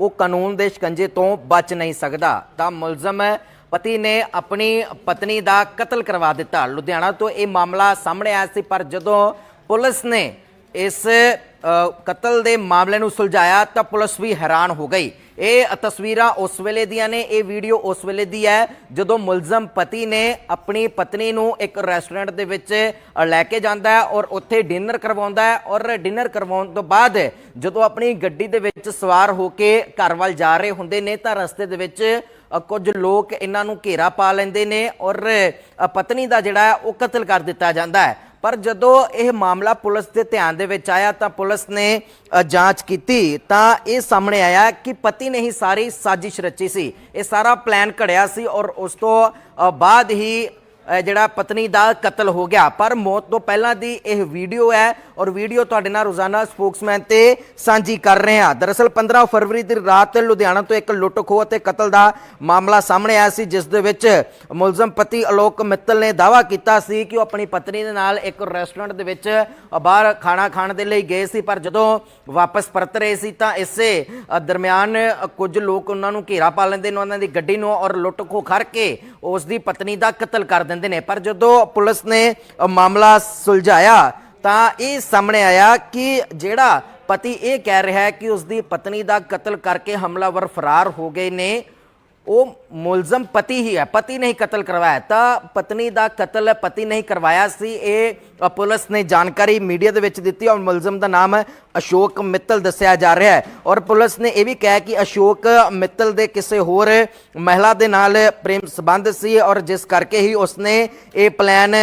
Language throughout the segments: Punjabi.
ਉਹ ਕਾਨੂੰਨ ਦੇ ਸ਼ਿਕੰਜੇ ਤੋਂ ਬਚ ਨਹੀਂ ਸਕਦਾ। ਤਾਂ ਮੁਲਜ਼ਮ ਪਤੀ ਨੇ ਆਪਣੀ ਪਤਨੀ ਦਾ ਕਤਲ ਕਰਵਾ ਦਿੱਤਾ। ਲੁਧਿਆਣਾ ਤੋਂ ਇਹ ਮਾਮਲਾ ਸਾਹਮਣੇ ਆਇਆ ਸੀ, ਪਰ ਜਦੋਂ ਪੁਲਿਸ ਨੇ ਇਸ ਕਤਲ ਦੇ ਮਾਮਲੇ ਨੂੰ ਸੁਲਝਾਇਆ ਤਾਂ ਪੁਲਿਸ ਵੀ ਹੈਰਾਨ ਹੋ ਗਈ। ਇਹ ਤਸਵੀਰਾਂ ਉਸ ਵੇਲੇ ਦੀਆਂ ਨੇ, ਇਹ ਵੀਡੀਓ ਉਸ ਵੇਲੇ ਦੀ ਹੈ ਜਦੋਂ ਮੁਲਜ਼ਮ ਪਤੀ ਨੇ ਆਪਣੀ ਪਤਨੀ ਨੂੰ ਇੱਕ ਰੈਸਟੋਰੈਂਟ ਦੇ ਵਿੱਚ ਲੈ ਕੇ ਜਾਂਦਾ ਹੈ ਔਰ ਉੱਥੇ ਡਿਨਰ ਕਰਵਾਉਂਦਾ ਹੈ ਔਰ ਡਿਨਰ ਕਰਵਾਉਣ ਤੋਂ ਬਾਅਦ ਜਦੋਂ ਆਪਣੀ ਗੱਡੀ ਦੇ ਵਿੱਚ ਸਵਾਰ ਹੋ ਕੇ ਘਰ ਵੱਲ ਜਾ ਰਹੇ ਹੁੰਦੇ ਨੇ ਤਾਂ ਰਸਤੇ ਦੇ ਵਿੱਚ ਕੁਝ ਲੋਕ ਇਹਨਾਂ ਨੂੰ ਘੇਰਾ ਪਾ ਲੈਂਦੇ ਨੇ ਔਰ ਪਤਨੀ ਦਾ ਜਿਹੜਾ ਉਹ ਕਤਲ ਕਰ ਦਿੱਤਾ ਜਾਂਦਾ ਹੈ। ਪਰ ਜਦੋਂ ਇਹ ਮਾਮਲਾ ਪੁਲਿਸ ਦੇ ਧਿਆਨ ਦੇ ਵਿੱਚ ਆਇਆ ਤਾਂ ਪੁਲਿਸ ਨੇ ਜਾਂਚ ਕੀਤੀ ਤਾਂ ਇਹ ਸਾਹਮਣੇ ਆਇਆ ਕਿ ਪਤੀ ਨੇ ਹੀ ਸਾਰੀ ਸਾਜ਼ਿਸ਼ ਰਚੀ ਸੀ। ਇਹ ਸਾਰਾ ਪਲਾਨ ਘੜਿਆ ਸੀ ਔਰ ਉਸ ਤੋਂ ਬਾਅਦ ਹੀ ਜਿਹੜਾ ਪਤਨੀ ਦਾ ਕਤਲ ਹੋ ਗਿਆ, ਪਰ ਮੌਤ ਤੋਂ ਪਹਿਲਾਂ ਦੀ ਇਹ ਵੀਡੀਓ ਹੈ ਔਰ ਵੀਡੀਓ ਤੁਹਾਡੇ ਨਾਲ ਰੋਜ਼ਾਨਾ ਸਪੋਕਸਮੈਨ ਤੇ ਸਾਂਝੀ ਕਰ ਰਹੇ ਹਾਂ। ਦਰਅਸਲ 15 ਫਰਵਰੀ ਦੀ ਰਾਤ ਲੁਧਿਆਣਾ ਤੋਂ ਇੱਕ ਲੁੱਟ ਖੋਹ ਅਤੇ ਕਤਲ ਦਾ ਮਾਮਲਾ ਸਾਹਮਣੇ ਆਇਆ ਸੀ, ਜਿਸ ਦੇ ਵਿੱਚ ਮੁਲਜ਼ਮ ਪਤੀ ਅਲੋਕ ਮਿੱਤਲ ਨੇ ਦਾਵਾ ਕੀਤਾ ਸੀ ਕਿ ਉਹ ਆਪਣੀ ਪਤਨੀ ਦੇ ਨਾਲ ਇੱਕ ਰੈਸਟੋਰੈਂਟ ਦੇ ਵਿੱਚ ਬਾਹਰ ਖਾਣਾ ਖਾਣ ਦੇ ਲਈ ਗਏ ਸੀ, ਪਰ ਜਦੋਂ ਵਾਪਸ ਪਰਤ ਰਹੇ ਸੀ ਤਾਂ ਇਸੇ ਦਰਮਿਆਨ ਕੁਝ ਲੋਕ ਉਹਨਾਂ ਨੂੰ ਘੇਰਾ ਪਾ ਲੈਂਦੇ ਨੇ, ਉਹਨਾਂ ਦੀ ਗੱਡੀ ਨੂੰ ਔਰ ਲੁੱਟ ਖੋਹ ਕਰਕੇ ਉਸ ਦੀ ਪਤਨੀ ਦਾ ਕਤਲ ਕਰ ਦਿੰਦੇ ਨੇ। ਪਰ ਜਦੋਂ ਪੁਲਿਸ ਨੇ ਮਾਮਲਾ ਸੁਲਝਾਇਆ, ਤਾਂ ਇਹ ਸਾਹਮਣੇ ਆਇਆ ਕਿ ਜਿਹੜਾ ਪਤੀ ਇਹ ਕਹਿ ਰਿਹਾ ਹੈ ਕਿ ਉਸ ਦੀ ਪਤਨੀ ਦਾ ਕਤਲ ਕਰਕੇ ਹਮਲਾਵਰ ਫਰਾਰ ਹੋ ਗਏ ਨੇ। ਉਹ ਮੁਲਜ਼ਮ ਪਤੀ ਹੀ ਹੈ, ਪਤੀ ਨੇ ਹੀ ਕਤਲ ਕਰਵਾਇਆ। ਤਾਂ ਪਤਨੀ ਦਾ ਕਤਲ ਪਤੀ ਨੇ ਹੀ ਕਰਵਾਇਆ ਸੀ। ਇਹ ਪੁਲਿਸ ਨੇ ਜਾਣਕਾਰੀ ਮੀਡੀਆ ਦੇ ਵਿੱਚ ਦਿੱਤੀ ਔਰ ਮੁਲਜ਼ਮ ਦਾ ਨਾਮ ਅਸ਼ੋਕ ਮਿੱਤਲ ਦੱਸਿਆ ਜਾ ਰਿਹਾ ਹੈ। ਔਰ ਪੁਲਿਸ ਨੇ ਇਹ ਵੀ ਕਿਹਾ ਕਿ ਅਸ਼ੋਕ ਮਿੱਤਲ ਦੇ ਕਿਸੇ ਹੋਰ ਮਹਿਲਾ ਦੇ ਨਾਲ ਪ੍ਰੇਮ ਸੰਬੰਧ ਸੀ ਔਰ ਜਿਸ ਕਰਕੇ ਹੀ ਉਸਨੇ ਇਹ ਪਲਾਨ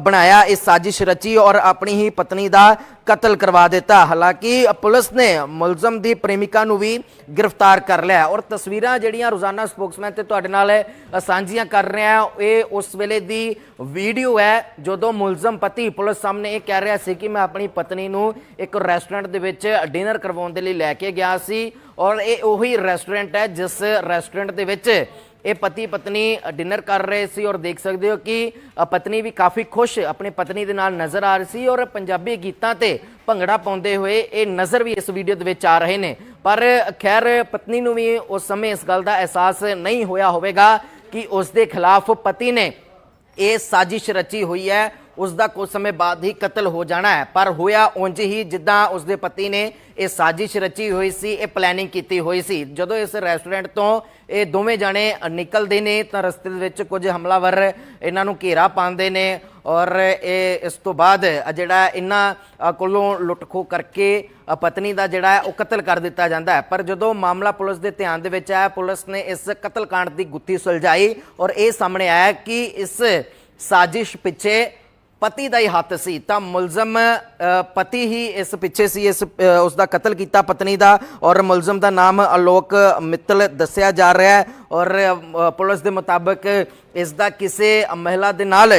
ਬਣਾਇਆ ਇਹ ਸਾਜ਼ਿਸ਼ ਰਚੀ ਔਰ ਆਪਣੀ ਹੀ ਪਤਨੀ ਦਾ ਕਤਲ ਕਰਵਾ ਦਿੱਤਾ। ਹਾਲਾਂਕਿ ਪੁਲਿਸ ਨੇ ਮੁਲਜ਼ਮ ਦੀ ਪ੍ਰੇਮਿਕਾ ਨੂੰ ਵੀ ਗ੍ਰਿਫਤਾਰ ਕਰ ਲਿਆ। ਔਰ ਤਸਵੀਰਾਂ ਜਿਹੜੀਆਂ ਰੋਜ਼ਾਨਾ ਸਪੋਕਸਮੈਨ ਤੇ ਤੁਹਾਡੇ ਨਾਲ ਸਾਂਝੀਆਂ ਕਰ ਰਿਹਾ ਹਾਂ, ਇਹ ਉਸ ਵੇਲੇ ਦੀ ਵੀਡੀਓ ਹੈ ਜਦੋਂ ਮੁਲਜ਼ਮ ਪਤੀ ਪੁਲਿਸ ਸਾਹਮਣੇ ਇਹ ਕਹਿ ਰਿਹਾ ਸੀ ਕਿ ਮੈਂ ਆਪਣੀ ਪਤਨੀ ਨੂੰ ਇੱਕ ਰੈਸਟੋਰੈਂਟ ਦੇ ਵਿੱਚ ਡਿਨਰ ਕਰਵਾਉਣ ਦੇ ਲਈ ਲੈ ਕੇ ਗਿਆ ਸੀ। ਔਰ ਇਹ ਉਹੀ ਰੈਸਟੋਰੈਂਟ ਹੈ ਜਿਸ ਰੈਸਟੋਰੈਂਟ ਦੇ ਵਿੱਚ ਇਹ ਪਤੀ ਪਤਨੀ ਡਿਨਰ ਕਰ ਰਹੇ ਸੀ ਔਰ ਦੇਖ ਸਕਦੇ ਹੋ ਕਿ ਪਤਨੀ ਵੀ ਕਾਫੀ ਖੁਸ਼, ਆਪਣੀ ਪਤਨੀ ਦੇ ਨਾਲ ਨਜ਼ਰ ਆ ਰਹੀ ਸੀ ਔਰ ਪੰਜਾਬੀ ਗੀਤਾਂ ਤੇ ਭੰਗੜਾ ਪਾਉਂਦੇ ਹੋਏ ਇਹ ਨਜ਼ਰ ਵੀ ਇਸ ਵੀਡੀਓ ਦੇ ਵਿੱਚ ਆ ਰਹੇ ਨੇ। ਪਰ ਖੈਰ, ਪਤਨੀ ਨੂੰ ਵੀ ਉਸ ਸਮੇਂ ਇਸ ਗੱਲ ਦਾ ਅਹਿਸਾਸ ਨਹੀਂ ਹੋਇਆ ਹੋਵੇਗਾ ਕਿ ਉਸ ਦੇ ਖਿਲਾਫ ਪਤੀ ਨੇ ਇਹ ਸਾਜ਼ਿਸ਼ ਰਚੀ ਹੋਈ ਹੈ ਉਸ ਦਾ ਕੁਝ ਸਮੇਂ ਬਾਅਦ ਹੀ ਕਤਲ ਹੋ ਜਾਣਾ ਹੈ। ਪਰ ਹੋਇਆ ਉਂਝ ਹੀ ਜਿੱਦਾਂ ਉਸ ਦੇ ਪਤੀ ਨੇ ਇਹ ਸਾਜ਼ਿਸ਼ ਰਚੀ ਹੋਈ ਸੀ ਇਹ ਪਲੈਨਿੰਗ ਕੀਤੀ ਹੋਈ ਸੀ। ਜਦੋਂ ਇਸ ਰੈਸਟੋਰੈਂਟ ਤੋਂ ਇਹ ਦੋਵੇਂ ਜਾਣੇ ਨਿਕਲਦੇ ਨੇ ਤਾਂ ਰਸਤੇ ਦੇ ਵਿੱਚ ਕੁਝ ਹਮਲਾਵਰ ਇਹਨਾਂ ਨੂੰ ਘੇਰਾ ਪਾਉਂਦੇ ਨੇ ਔਰ ਇਹ ਇਸ ਤੋਂ ਬਾਅਦ ਜਿਹੜਾ ਇਹਨਾਂ ਅ, ਕੋਲੋਂ ਲੁੱਟਖੋ ਕਰਕੇ ਪਤਨੀ ਦਾ ਜਿਹੜਾ ਹੈ ਉਹ ਕਤਲ ਕਰ ਦਿੱਤਾ ਜਾਂਦਾ ਹੈ। ਪਰ ਜਦੋਂ ਮਾਮਲਾ ਪੁਲਿਸ ਦੇ ਧਿਆਨ ਦੇ ਵਿੱਚ ਆਇਆ ਪੁਲਿਸ ਨੇ ਇਸ ਕਤਲकांड ਦੀ ਗੁੱਥੀ ਸੁਲਝਾਈ ਔਰ ਇਹ ਸਾਹਮਣੇ ਆਇਆ ਕਿ ਇਸ ਸਾਜ਼ਿਸ਼ ਪਿੱਛੇ ਪਤੀ ਦਾ ਹੀ ਹੱਥ ਸੀ ਤਾਂ ਮੁਲਜ਼ਮ ਅ, ਪਤੀ ਹੀ ਇਸ ਪਿੱਛੇ ਸੀ ਇਸ ਅ, ਉਸ ਦਾ ਕਤਲ ਕੀਤਾ ਪਤਨੀ ਦਾ ਔਰ ਮੁਲਜ਼ਮ ਦਾ ਨਾਮ ਅਲੋਕ ਮਿੱਤਲ ਦੱਸਿਆ ਜਾ ਰਿਹਾ ਹੈ ਔਰ ਪੁਲਿਸ ਦੇ ਮੁਤਾਬਕ ਇਸ ਦਾ ਕਿਸੇ ਮਹਿਲਾ ਦੇ ਨਾਲ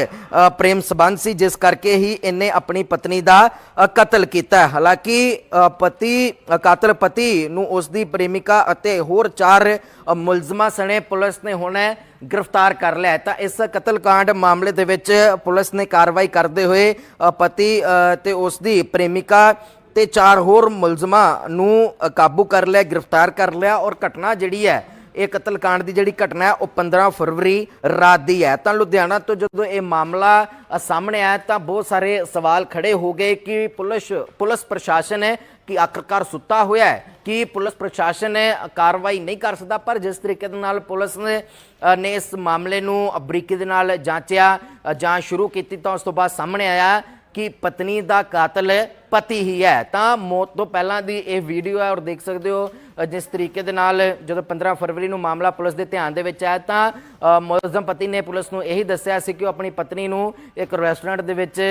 ਪ੍ਰੇਮ ਸੰਬੰਧ ਸੀ ਜਿਸ ਕਰਕੇ ਹੀ ਇਹਨੇ ਆਪਣੀ ਪਤਨੀ ਦਾ ਕਤਲ ਕੀਤਾ। ਹਾਲਾਂਕਿ ਪਤੀ ਕਾਤਲ ਪਤੀ ਨੂੰ ਉਸ ਦੀ ਪ੍ਰੇਮਿਕਾ ਅਤੇ ਹੋਰ ਚਾਰ ਮੁਲਜ਼ਮਾਂ ਸਣੇ ਪੁਲਿਸ ਨੇ ਹੁਣ ਗ੍ਰਿਫਤਾਰ ਕਰ ਲਿਆ ਤਾਂ ਇਸ ਕਤਲकांड ਮਾਮਲੇ ਦੇ ਵਿੱਚ ਪੁਲਿਸ ਨੇ ਕਾਰਵਾਈ ਕਰਦੇ ਹੋਏ ਪਤੀ ਅ, ਤੇ ਉਸ ਦੀ ਪ੍ਰੇਮਿਕਾ ਤੇ ਚਾਰ ਹੋਰ ਮੁਲਜ਼ਮਾਂ ਨੂੰ ਕਾਬੂ ਕਰ ਲਿਆ ਗ੍ਰਿਫਤਾਰ ਕਰ ਲਿਆ ਔਰ ਘਟਨਾ ਜਿਹੜੀ ਹੈ ਇਹ ਕਤਲकांड ਦੀ ਜਿਹੜੀ ਘਟਨਾ ਹੈ ਉਹ 15 ਫਰਵਰੀ ਰਾਤ ਦੀ ਹੈ। ਤਾਂ ਲੁਧਿਆਣਾ ਤੋਂ ਜਦੋਂ ਇਹ ਮਾਮਲਾ ਸਾਹਮਣੇ ਆਇਆ ਤਾਂ ਬਹੁਤ ਸਾਰੇ ਸਵਾਲ ਖੜੇ ਹੋ ਗਏ ਕਿ ਪੁਲਿਸ ਪੁਲਿਸ ਪ੍ਰਸ਼ਾਸਨ ਹੈ ਕਿ ਆਖਰਕਾਰ ਸੁੱਤਾ ਹੋਇਆ ਹੈ ਕਿ ਪੁਲਿਸ ਪ੍ਰਸ਼ਾਸਨ ਹੈ ਕਾਰਵਾਈ ਨਹੀਂ ਕਰ ਸਕਦਾ। ਪਰ ਜਿਸ ਤਰੀਕੇ ਦੇ ਨਾਲ ਪੁਲਿਸ ਨੇ ਨੇ ਇਸ ਮਾਮਲੇ ਨੂੰ ਬਰੀਕੀ ਦੇ ਨਾਲ ਜਾਂਚਿਆ ਅ, ਜਾਂਚ ਸ਼ੁਰੂ ਕੀਤੀ ਤਾਂ ਉਸ ਤੋਂ ਬਾਅਦ ਸਾਹਮਣੇ ਆਇਆ ਕਿ ਪਤਨੀ ਦਾ ਕਾਤਲ ਪਤੀ ਹੀ ਹੈ। ਤਾਂ ਮੌਤ ਤੋਂ ਪਹਿਲਾਂ ਦੀ ਇਹ ਵੀਡੀਓ ਹੈ ਔਰ ਦੇਖ ਸਕਦੇ ਹੋ ਜਿਸ ਤਰੀਕੇ ਦੇ ਨਾਲ ਜਦੋਂ 15 ਫਰਵਰੀ ਨੂੰ ਮਾਮਲਾ ਪੁਲਿਸ ਦੇ ਧਿਆਨ ਦੇ ਵਿੱਚ ਆਇਆ ਤਾਂ ਮੁਲਜ਼ਮ ਪਤੀ ਨੇ ਪੁਲਿਸ ਨੂੰ ਇਹੀ ਦੱਸਿਆ ਸੀ ਕਿ ਉਹ ਆਪਣੀ ਪਤਨੀ ਨੂੰ ਇੱਕ ਰੈਸਟੋਰੈਂਟ ਦੇ ਵਿੱਚ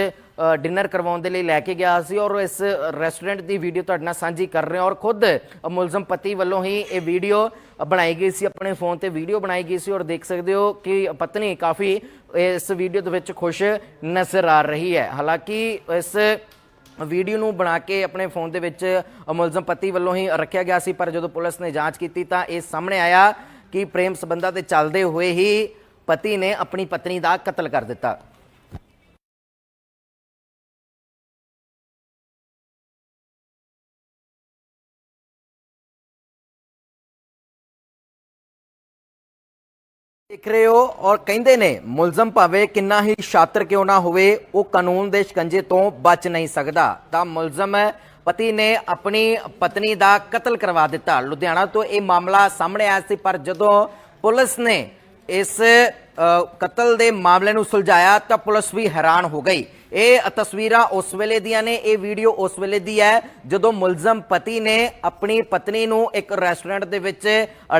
ਡਿਨਰ ਕਰਵਾਉਣ ਦੇ ਲਈ ਲੈ ਕੇ ਗਿਆ ਸੀ ਔਰ ਇਸ ਰੈਸਟੋਰੈਂਟ ਦੀ ਵੀਡੀਓ ਤੁਹਾਡੇ ਨਾਲ ਸਾਂਝੀ ਕਰ ਰਹੇ ਹਾਂ ਔਰ ਖੁਦ ਮੁਲਜ਼ਮ ਪਤੀ ਵੱਲੋਂ ਹੀ ਇਹ ਵੀਡੀਓ ਬਣਾਈ ਗਈ ਸੀ, ਆਪਣੇ ਫੋਨ ਤੇ ਵੀਡੀਓ ਬਣਾਈ ਗਈ ਸੀ ਔਰ ਦੇਖ ਸਕਦੇ ਹੋ ਕਿ ਪਤਨੀ ਕਾਫੀ ਇਸ ਵੀਡੀਓ ਦੇ ਵਿੱਚ ਖੁਸ਼ ਨਜ਼ਰ ਆ ਰਹੀ ਹੈ। ਹਾਲਾਂਕਿ ਇਸ ਵੀਡੀਓ ਨੂੰ ਬਣਾ ਕੇ ਆਪਣੇ ਫੋਨ ਦੇ ਵਿੱਚ ਮੁਲਜ਼ਮ ਪਤੀ ਵੱਲੋਂ ਹੀ ਰੱਖਿਆ ਗਿਆ ਸੀ, ਪਰ ਜਦੋਂ ਪੁਲਿਸ ਨੇ ਜਾਂਚ ਕੀਤੀ ਤਾਂ ਇਹ ਸਾਹਮਣੇ ਆਇਆ ਕਿ ਪ੍ਰੇਮ ਸੰਬੰਧਾਂ ਤੇ ਚੱਲਦੇ ਹੋਏ ਹੀ ਪਤੀ ਨੇ ਆਪਣੀ ਪਤਨੀ ਦਾ ਕਤਲ ਕਰ ਦਿੱਤਾ। ਦੇਖ ਰਹੇ ਹੋ ਔਰ ਕਹਿੰਦੇ ਨੇ, ਮੁਲਜ਼ਮ ਭਾਵੇਂ ਕਿੰਨਾ ਹੀ ਸ਼ਾਤਰ ਕਿਉਂ ਨਾ ਹੋਵੇ, ਉਹ ਕਾਨੂੰਨ ਦੇ ਸ਼ਿਕੰਜੇ ਤੋਂ ਬਚ ਨਹੀਂ ਸਕਦਾ। ਤਾਂ ਮੁਲਜ਼ਮ ਪਤੀ ਨੇ ਆਪਣੀ ਪਤਨੀ ਦਾ ਕਤਲ ਕਰਵਾ ਦਿੱਤਾ। ਲੁਧਿਆਣਾ ਤੋਂ ਇਹ ਮਾਮਲਾ ਸਾਹਮਣੇ ਆਇਆ ਸੀ, ਪਰ ਜਦੋਂ ਪੁਲਿਸ ਨੇ ਇਸ ਕਤਲ ਦੇ ਮਾਮਲੇ ਨੂੰ ਸੁਲਝਾਇਆ, ਤਾਂ ਪੁਲਿਸ ਵੀ ਹੈਰਾਨ ਹੋ ਗਈ। ਇਹ ਤਸਵੀਰਾਂ ਉਸ ਵੇਲੇ ਦੀਆਂ ਨੇ, ਇਹ ਵੀਡੀਓ ਉਸ ਵੇਲੇ ਦੀ ਹੈ, ਜਦੋਂ ਮੁਲਜ਼ਮ ਪਤੀ ਨੇ ਆਪਣੀ ਪਤਨੀ ਨੂੰ ਇੱਕ ਰੈਸਟੋਰੈਂਟ ਦੇ ਵਿੱਚ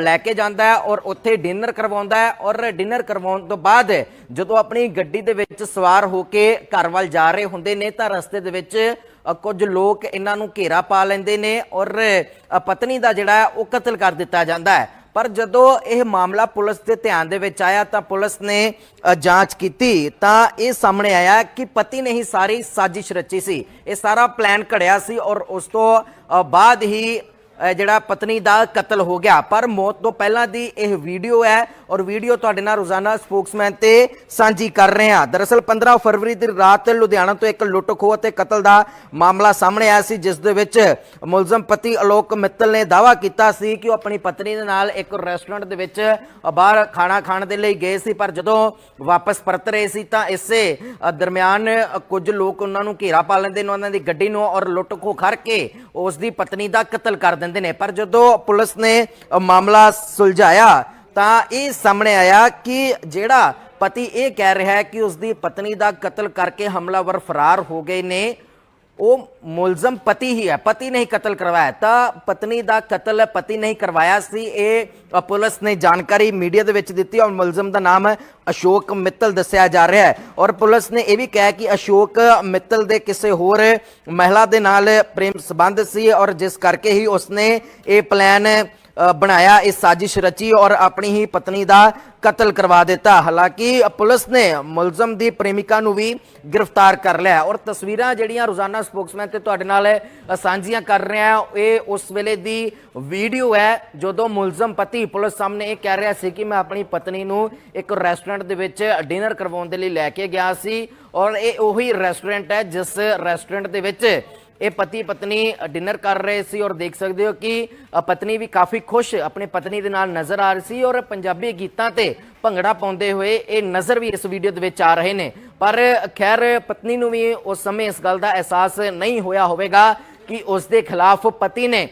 ਲੈ ਕੇ ਜਾਂਦਾ ਹੈ ਔਰ ਉੱਥੇ ਡਿਨਰ ਕਰਵਾਉਂਦਾ ਹੈ ਔਰ ਡਿਨਰ ਕਰਵਾਉਣ ਤੋਂ ਬਾਅਦ ਜਦੋਂ ਆਪਣੀ ਗੱਡੀ ਦੇ ਵਿੱਚ ਸਵਾਰ ਹੋ ਕੇ ਘਰ ਵੱਲ ਜਾ ਰਹੇ ਹੁੰਦੇ ਨੇ, ਤਾਂ ਰਸਤੇ ਦੇ ਵਿੱਚ ਕੁਝ ਲੋਕ ਇਹਨਾਂ ਨੂੰ ਘੇਰਾ ਪਾ ਲੈਂਦੇ ਨੇ ਔਰ ਪਤਨੀ ਦਾ ਜਿਹੜਾ ਉਹ ਕਤਲ ਕਰ ਦਿੱਤਾ ਜਾਂਦਾ ਹੈ। ਪਰ ਜਦੋਂ ਇਹ ਮਾਮਲਾ ਪੁਲਿਸ ਦੇ ਧਿਆਨ ਦੇ ਵਿੱਚ ਆਇਆ ਤਾਂ ਪੁਲਿਸ ਨੇ ਜਾਂਚ ਕੀਤੀ ਤਾਂ ਇਹ ਸਾਹਮਣੇ ਆਇਆ ਕਿ ਪਤੀ ਨੇ ਹੀ ਸਾਰੀ ਸਾਜ਼ਿਸ਼ ਰਚੀ ਸੀ। ਇਹ ਸਾਰਾ ਪਲਾਨ ਘੜਿਆ ਸੀ ਔਰ ਉਸ ਤੋਂ ਬਾਅਦ ਹੀ ਜਿਹੜਾ ਪਤਨੀ ਦਾ ਕਤਲ ਹੋ ਗਿਆ। ਪਰ ਮੌਤ ਤੋਂ ਪਹਿਲਾਂ ਦੀ ਇਹ ਵੀਡੀਓ ਹੈ ਔਰ ਵੀਡੀਓ ਤੁਹਾਡੇ ਨਾਲ ਰੋਜ਼ਾਨਾ ਸਪੋਕਸਮੈਨ ਤੇ ਸਾਂਝੀ ਕਰ ਰਹੇ ਹਾਂ। ਦਰਅਸਲ 15 ਫਰਵਰੀ ਦੀ ਰਾਤ ਲੁਧਿਆਣਾ ਤੋਂ ਇੱਕ ਲੁੱਟ ਖੋਹ ਅਤੇ ਕਤਲ ਦਾ ਮਾਮਲਾ ਸਾਹਮਣੇ ਆਇਆ ਸੀ, ਜਿਸ ਦੇ ਵਿੱਚ ਮੁਲਜ਼ਮ ਪਤੀ ਅਲੋਕ ਮਿੱਤਲ ਨੇ ਦਾਅਵਾ ਕੀਤਾ ਸੀ ਕਿ ਉਹ ਆਪਣੀ ਪਤਨੀ ਦੇ ਨਾਲ ਇੱਕ ਰੈਸਟੋਰੈਂਟ ਦੇ ਵਿੱਚ ਬਾਹਰ ਖਾਣਾ ਖਾਣ ਦੇ ਲਈ ਗਏ ਸੀ, ਪਰ ਜਦੋਂ ਵਾਪਸ ਪਰਤ ਰਹੇ ਸੀ ਤਾਂ ਇਸੇ ਦਰਮਿਆਨ ਕੁਝ ਲੋਕ ਉਹਨਾਂ ਨੂੰ ਘੇਰਾ ਪਾ ਲੈਂਦੇ ਨੇ, ਉਹਨਾਂ ਦੀ ਗੱਡੀ ਨੂੰ ਔਰ ਲੁੱਟ ਖੋਹ ਕਰਕੇ ਉਸ ਦੀ ਪਤਨੀ ਦਾ ਕਤਲ ਕਰ ਦਿੰਦੇ ਨੇ। ਪਰ ਜਦੋਂ ਪੁਲਿਸ ਨੇ ਮਾਮਲਾ ਸੁਲਝਾਇਆ ਤਾਂ ਇਹ ਸਾਹਮਣੇ ਆਇਆ ਕਿ ਜਿਹੜਾ ਪਤੀ ਇਹ ਕਹਿ ਰਿਹਾ ਹੈ ਕਿ ਉਸ ਦੀ ਪਤਨੀ ਦਾ ਕਤਲ ਕਰਕੇ ਹਮਲਾਵਰ ਫਰਾਰ ਹੋ ਗਏ ਨੇ। ਉਹ ਮੁਲਜ਼ਮ ਪਤੀ ਹੀ ਹੈ, ਪਤੀ ਨੇ ਕਤਲ ਕਰਵਾਇਆ। ਤਾਂ ਪਤਨੀ ਦਾ ਕਤਲ ਪਤੀ ਨੇ ਹੀ ਕਰਵਾਇਆ ਸੀ। ਇਹ ਪੁਲਿਸ ਨੇ ਜਾਣਕਾਰੀ ਮੀਡੀਆ ਦੇ ਵਿੱਚ ਦਿੱਤੀ ਔਰ ਮੁਲਜ਼ਮ ਦਾ ਨਾਮ ਅਸ਼ੋਕ ਮਿੱਤਲ ਦੱਸਿਆ ਜਾ ਰਿਹਾ ਹੈ। ਔਰ ਪੁਲਿਸ ਨੇ ਇਹ ਵੀ ਕਿਹਾ ਕਿ ਅਸ਼ੋਕ ਮਿੱਤਲ ਦੇ ਕਿਸੇ ਹੋਰ ਮਹਿਲਾ ਦੇ ਨਾਲ ਪ੍ਰੇਮ ਸੰਬੰਧ ਸੀ ਔਰ ਜਿਸ ਕਰਕੇ ਹੀ ਉਸਨੇ ਇਹ ਪਲਾਨ ਬਣਾਇਆ ਇਹ ਸਾਜ਼ਿਸ਼ ਰਚੀ ਔਰ ਆਪਣੀ ਹੀ ਪਤਨੀ ਦਾ ਕਤਲ ਕਰਵਾ ਦਿੱਤਾ। ਹਾਲਾਂਕਿ ਪੁਲਿਸ ਨੇ ਮੁਲਜ਼ਮ ਦੀ ਪ੍ਰੇਮਿਕਾ ਨੂੰ ਵੀ ਗ੍ਰਿਫਤਾਰ ਕਰ ਲਿਆ ਔਰ ਤਸਵੀਰਾਂ ਜਿਹੜੀਆਂ ਰੋਜ਼ਾਨਾ ਸਪੋਕਸਮੈਨ ਤੇ ਤੁਹਾਡੇ ਨਾਲ ਸਾਂਝੀਆਂ ਕਰ ਰਿਹਾ ਹਾਂ, ਇਹ ਉਸ ਵੇਲੇ ਦੀ ਵੀਡੀਓ ਹੈ ਜਦੋਂ ਮੁਲਜ਼ਮ ਪਤੀ ਪੁਲਿਸ ਸਾਹਮਣੇ ਇਹ ਕਹਿ ਰਿਹਾ ਸੀ ਕਿ ਮੈਂ ਆਪਣੀ ਪਤਨੀ ਨੂੰ ਇੱਕ ਰੈਸਟੋਰੈਂਟ ਦੇ ਵਿੱਚ ਡਿਨਰ ਕਰਵਾਉਣ ਦੇ ਲਈ ਲੈ ਕੇ ਗਿਆ ਸੀ। ਔਰ ਇਹ ਉਹੀ ਰੈਸਟੋਰੈਂਟ ਹੈ ਜਿਸ ਰੈਸਟੋਰੈਂਟ ਦੇ ਵਿੱਚ ਇਹ ਪਤੀ ਪਤਨੀ ਡਿਨਰ ਕਰ ਰਹੇ ਸੀ ਔਰ ਦੇਖ ਸਕਦੇ ਹੋ ਕਿ ਪਤਨੀ ਵੀ ਕਾਫੀ ਖੁਸ਼ ਆਪਣੀ ਪਤਨੀ ਦੇ ਨਾਲ ਨਜ਼ਰ ਆ ਰਹੀ ਸੀ ਔਰ ਪੰਜਾਬੀ ਗੀਤਾਂ ਤੇ ਭੰਗੜਾ ਪਾਉਂਦੇ ਹੋਏ ਇਹ ਨਜ਼ਰ ਵੀ ਇਸ ਵੀਡੀਓ ਦੇ ਵਿੱਚ ਆ ਰਹੇ ਨੇ। ਪਰ ਖੈਰ, ਪਤਨੀ ਨੂੰ ਵੀ ਉਸ ਸਮੇਂ ਇਸ ਗੱਲ ਦਾ ਅਹਿਸਾਸ ਨਹੀਂ ਹੋਇਆ ਹੋਵੇਗਾ ਕਿ ਉਸ ਦੇ ਖਿਲਾਫ ਪਤੀ ਨੇ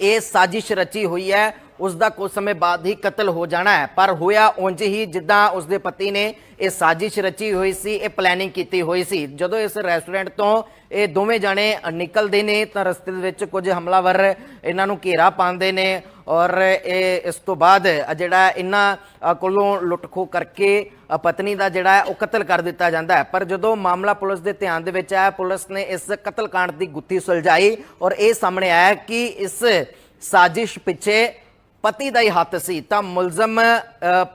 ਇਹ ਸਾਜ਼ਿਸ਼ ਰਚੀ ਹੋਈ ਹੈ ਉਸ ਦਾ ਕੁਝ ਸਮੇਂ ਬਾਅਦ ਹੀ ਕਤਲ ਹੋ ਜਾਣਾ ਹੈ। ਪਰ ਹੋਇਆ ਉਂਝ ਹੀ ਜਿੱਦਾਂ ਉਸ ਦੇ ਪਤੀ ਨੇ ਇਹ ਸਾਜ਼ਿਸ਼ ਰਚੀ ਹੋਈ ਸੀ ਇਹ ਪਲੈਨਿੰਗ ਕੀਤੀ ਹੋਈ ਸੀ। ਜਦੋਂ ਇਸ ਰੈਸਟੋਰੈਂਟ ਤੋਂ ਇਹ ਦੋਵੇਂ ਜਾਣੇ ਨਿਕਲਦੇ ਨੇ ਤਾਂ ਰਸਤੇ ਦੇ ਵਿੱਚ ਕੁਝ ਹਮਲਾਵਰ ਇਹਨਾਂ ਨੂੰ ਘੇਰਾ ਪਾਉਂਦੇ ਨੇ ਔਰ ਇਹ ਇਸ ਤੋਂ ਬਾਅਦ ਜਿਹੜਾ ਇਹਨਾਂ ਅ, ਕੋਲੋਂ ਲੁੱਟਖੋ ਕਰਕੇ ਪਤਨੀ ਦਾ ਜਿਹੜਾ ਉਹ ਕਤਲ ਕਰ ਦਿੱਤਾ ਜਾਂਦਾ ਹੈ। ਪਰ ਜਦੋਂ ਮਾਮਲਾ ਪੁਲਿਸ ਦੇ ਧਿਆਨ ਦੇ ਵਿੱਚ ਆਇਆ ਪੁਲਿਸ ਨੇ ਇਸ ਕਤਲकांड ਦੀ ਗੁੱਥੀ ਸੁਲਝਾਈ ਔਰ ਇਹ ਸਾਹਮਣੇ ਆਇਆ ਕਿ ਇਸ ਸਾਜ਼ਿਸ਼ ਪਿੱਛੇ ਪਤੀ ਦਾ ਹੀ ਹੱਥ ਸੀ ਤਾਂ ਮੁਲਜ਼ਮ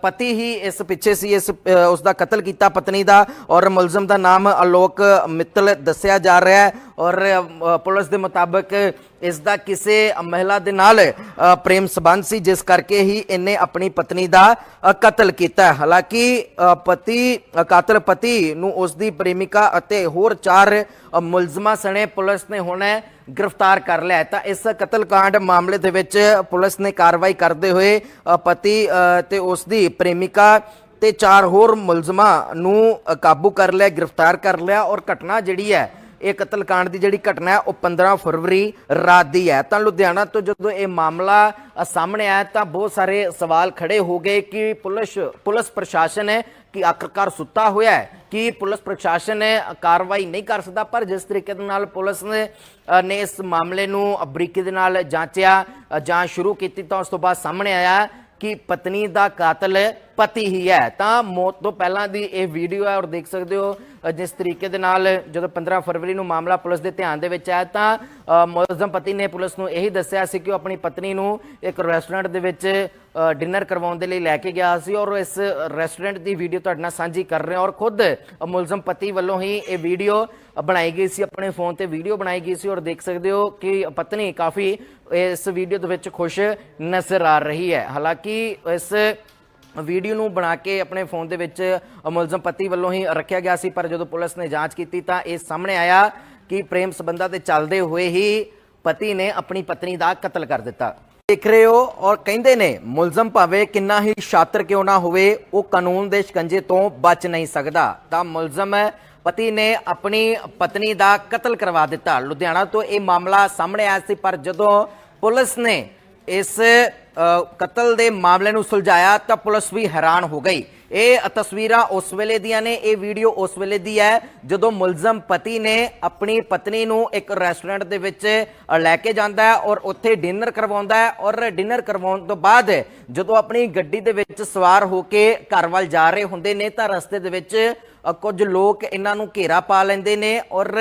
ਪਤੀ ਹੀ ਇਸ ਪਿੱਛੇ ਸੀ ਇਸ ਉਸ ਦਾ ਕਤਲ ਕੀਤਾ ਪਤਨੀ ਦਾ ਔਰ ਮੁਲਜ਼ਮ ਦਾ ਨਾਮ ਅਲੋਕ ਮਿੱਤਲ ਦੱਸਿਆ ਜਾ ਰਿਹਾ ਹੈ ਔਰ ਪੁਲਿਸ ਦੇ ਮੁਤਾਬਕ ਇਸ ਦਾ ਕਿਸੇ ਮਹਿਲਾ ਦੇ ਨਾਲ ਪ੍ਰੇਮ ਸੰਬੰਧ ਸੀ ਜਿਸ ਕਰਕੇ ਹੀ ਇਹਨੇ ਆਪਣੀ ਪਤਨੀ ਦਾ ਕਤਲ ਕੀਤਾ ਹਾਲਾਂਕਿ ਅ, ਪਤੀ ਕਾਤਲ ਪਤੀ ਨੂੰ ਉਸ ਦੀ ਪ੍ਰੇਮਿਕਾ ਅਤੇ ਹੋਰ ਚਾਰ ਮੁਲਜ਼ਮਾਂ ਸਣੇ ਪੁਲਿਸ ਨੇ ਹੁਣ ਗ੍ਰਿਫਤਾਰ ਕਰ ਲਿਆ ਤਾਂ ਇਸ ਕਤਲकांड ਮਾਮਲੇ ਦੇ ਵਿੱਚ ਪੁਲਿਸ ਨੇ ਕਾਰਵਾਈ ਕਰਦੇ ਹੋਏ ਪਤੀ ਤੇ ਉਸ ਦੀ ਪ੍ਰੇਮਿਕਾ ਤੇ ਚਾਰ ਹੋਰ ਮੁਲਜ਼ਮਾਂ ਨੂੰ ਕਾਬੂ ਕਰ ਲਿਆ, ਗ੍ਰਿਫਤਾਰ ਕਰ ਲਿਆ ਔਰ ਘਟਨਾ ਜਿਹੜੀ ਹੈ, ਇਹ ਕਤਲ ਕਾਂਡ ਦੀ ਜਿਹੜੀ ਘਟਨਾ ਹੈ, ਉਹ 15 ਫਰਵਰੀ ਰਾਤ ਦੀ ਹੈ। ਤਾਂ ਲੁਧਿਆਣਾ ਤੋਂ ਜਦੋਂ ਇਹ ਮਾਮਲਾ ਸਾਹਮਣੇ ਆਇਆ ਤਾਂ ਬਹੁਤ ਸਾਰੇ ਸਵਾਲ ਖੜੇ ਹੋ ਗਏ ਕਿ ਪੁਲਿਸ ਪੁਲਿਸ ਪ੍ਰਸ਼ਾਸਨ ਹੈ ਕਿ ਆਖਰਕਾਰ ਸੁੱਤਾ ਹੋਇਆ ਹੈ ਕਿ ਪੁਲਿਸ ਪ੍ਰਸ਼ਾਸਨ ਕਾਰਵਾਈ ਨਹੀਂ ਕਰ ਸਕਦਾ ਪਰ ਜਿਸ ਤਰੀਕੇ ਦੇ ਨਾਲ ਪੁਲਿਸ ਨੇ ਨੇ ਇਸ ਮਾਮਲੇ ਨੂੰ ਬਰੀਕੀ ਦੇ ਨਾਲ ਜਾਂਚਿਆ ਅ, ਜਾਂਚ ਸ਼ੁਰੂ ਕੀਤੀ ਤਾਂ ਉਸ ਤੋਂ ਬਾਅਦ ਸਾਹਮਣੇ ਆਇਆ ਕਿ ਪਤਨੀ ਦਾ ਕਾਤਲ ਪਤੀ ਹੀ ਹੈ। ਤਾਂ ਮੌਤ ਤੋਂ ਪਹਿਲਾਂ ਦੀ ਇਹ ਵੀਡੀਓ ਹੈ ਔਰ ਦੇਖ ਸਕਦੇ ਹੋ ਜਿਸ ਤਰੀਕੇ ਦੇ ਨਾਲ ਜਦੋਂ 15 ਫਰਵਰੀ ਨੂੰ ਮਾਮਲਾ ਪੁਲਿਸ ਦੇ ਧਿਆਨ ਦੇ ਵਿੱਚ ਆਇਆ ਤਾਂ ਮੁਲਜ਼ਮ ਪਤੀ ਨੇ ਪੁਲਿਸ ਨੂੰ ਇਹੀ ਦੱਸਿਆ ਸੀ ਕਿ ਉਹ ਆਪਣੀ ਪਤਨੀ ਨੂੰ ਇੱਕ ਰੈਸਟੋਰੈਂਟ ਦੇ ਵਿੱਚ ਡਿਨਰ ਕਰਵਾਉਣ ਦੇ ਲਈ ਲੈ ਕੇ ਗਿਆ ਸੀ ਔਰ ਇਸ ਰੈਸਟੋਰੈਂਟ ਦੀ ਵੀਡੀਓ ਤੁਹਾਡੇ ਨਾਲ ਸਾਂਝੀ ਕਰ ਰਹੇ ਹਾਂ ਔਰ ਖੁਦ ਮੁਲਜ਼ਮ ਪਤੀ ਵੱਲੋਂ ਹੀ ਇਹ ਵੀਡੀਓ ਬਣਾਈ ਗਈ ਸੀ, ਆਪਣੇ ਫੋਨ ਤੇ ਵੀਡੀਓ ਬਣਾਈ ਗਈ ਸੀ ਔਰ ਦੇਖ ਸਕਦੇ ਹੋ ਕਿ ਪਤਨੀ ਕਾਫੀ ਇਸ ਵੀਡੀਓ ਦੇ ਵਿੱਚ ਖੁਸ਼ ਨਜ਼ਰ ਆ ਰਹੀ ਹੈ। ਹਾਲਾਂਕਿ ਇਸ ਵੀਡੀਓ ਨੂੰ ਬਣਾ ਕੇ ਆਪਣੇ ਫੋਨ ਦੇ ਵਿੱਚ ਮੁਲਜ਼ਮ ਪਤੀ ਵੱਲੋਂ ਹੀ ਰੱਖਿਆ ਗਿਆ ਸੀ, ਪਰ ਜਦੋਂ ਪੁਲਿਸ ਨੇ ਜਾਂਚ ਕੀਤੀ ਤਾਂ ਇਹ ਸਾਹਮਣੇ ਆਇਆ ਕਿ ਪ੍ਰੇਮ ਸੰਬੰਧਾਂ ਤੇ ਚੱਲਦੇ ਹੋਏ ਹੀ ਪਤੀ ਨੇ ਆਪਣੀ ਪਤਨੀ ਦਾ ਕਤਲ ਕਰ ਦਿੱਤਾ। ਦੇਖ ਰਹੇ ਹੋ ਔਰ ਕਹਿੰਦੇ ਨੇ, ਮੁਲਜ਼ਮ ਭਾਵੇਂ ਕਿੰਨਾ ਹੀ ਸ਼ਾਤਰ ਕਿਉਂ ਨਾ ਹੋਵੇ, ਉਹ ਕਾਨੂੰਨ ਦੇ ਸ਼ਿਕੰਜੇ ਤੋਂ ਬਚ ਨਹੀਂ ਸਕਦਾ। ਤਾਂ ਮੁਲਜ਼ਮ ਪਤੀ ਨੇ ਆਪਣੀ ਪਤਨੀ ਦਾ ਕਤਲ ਕਰਵਾ ਦਿੱਤਾ। ਲੁਧਿਆਣਾ ਤੋਂ ਇਹ ਮਾਮਲਾ ਸਾਹਮਣੇ ਆਇਆ ਸੀ ਪਰ ਜਦੋਂ ਪੁਲਿਸ ਨੇ ਇਸ ਅ, ਕਤਲ ਦੇ ਮਾਮਲੇ ਨੂੰ ਸੁਲਝਾਇਆ ਤਾਂ ਪੁਲਿਸ ਵੀ ਹੈਰਾਨ ਹੋ ਗਈ। ਇਹ ਤਸਵੀਰਾਂ ਉਸ ਵੇਲੇ ਦੀਆਂ ਨੇ, ਇਹ ਵੀਡੀਓ ਉਸ ਵੇਲੇ ਦੀ ਹੈ, ਜਦੋਂ ਮੁਲਜ਼ਮ ਪਤੀ ਨੇ ਆਪਣੀ ਪਤਨੀ ਨੂੰ ਇੱਕ ਰੈਸਟੋਰੈਂਟ ਦੇ ਵਿੱਚ ਲੈ ਕੇ ਜਾਂਦਾ ਹੈ ਔਰ ਉੱਥੇ ਡਿਨਰ ਕਰਵਾਉਂਦਾ ਹੈ ਔਰ ਡਿਨਰ ਕਰਵਾਉਣ ਤੋਂ ਬਾਅਦ ਜਦੋਂ ਆਪਣੀ ਗੱਡੀ ਦੇ ਵਿੱਚ ਸਵਾਰ ਹੋ ਕੇ ਘਰ ਵੱਲ ਜਾ ਰਹੇ ਹੁੰਦੇ ਨੇ, ਤਾਂ ਰਸਤੇ ਦੇ ਵਿੱਚ ਕੁਝ ਲੋਕ ਇਹਨਾਂ ਨੂੰ ਘੇਰਾ ਪਾ ਲੈਂਦੇ ਨੇ ਔਰ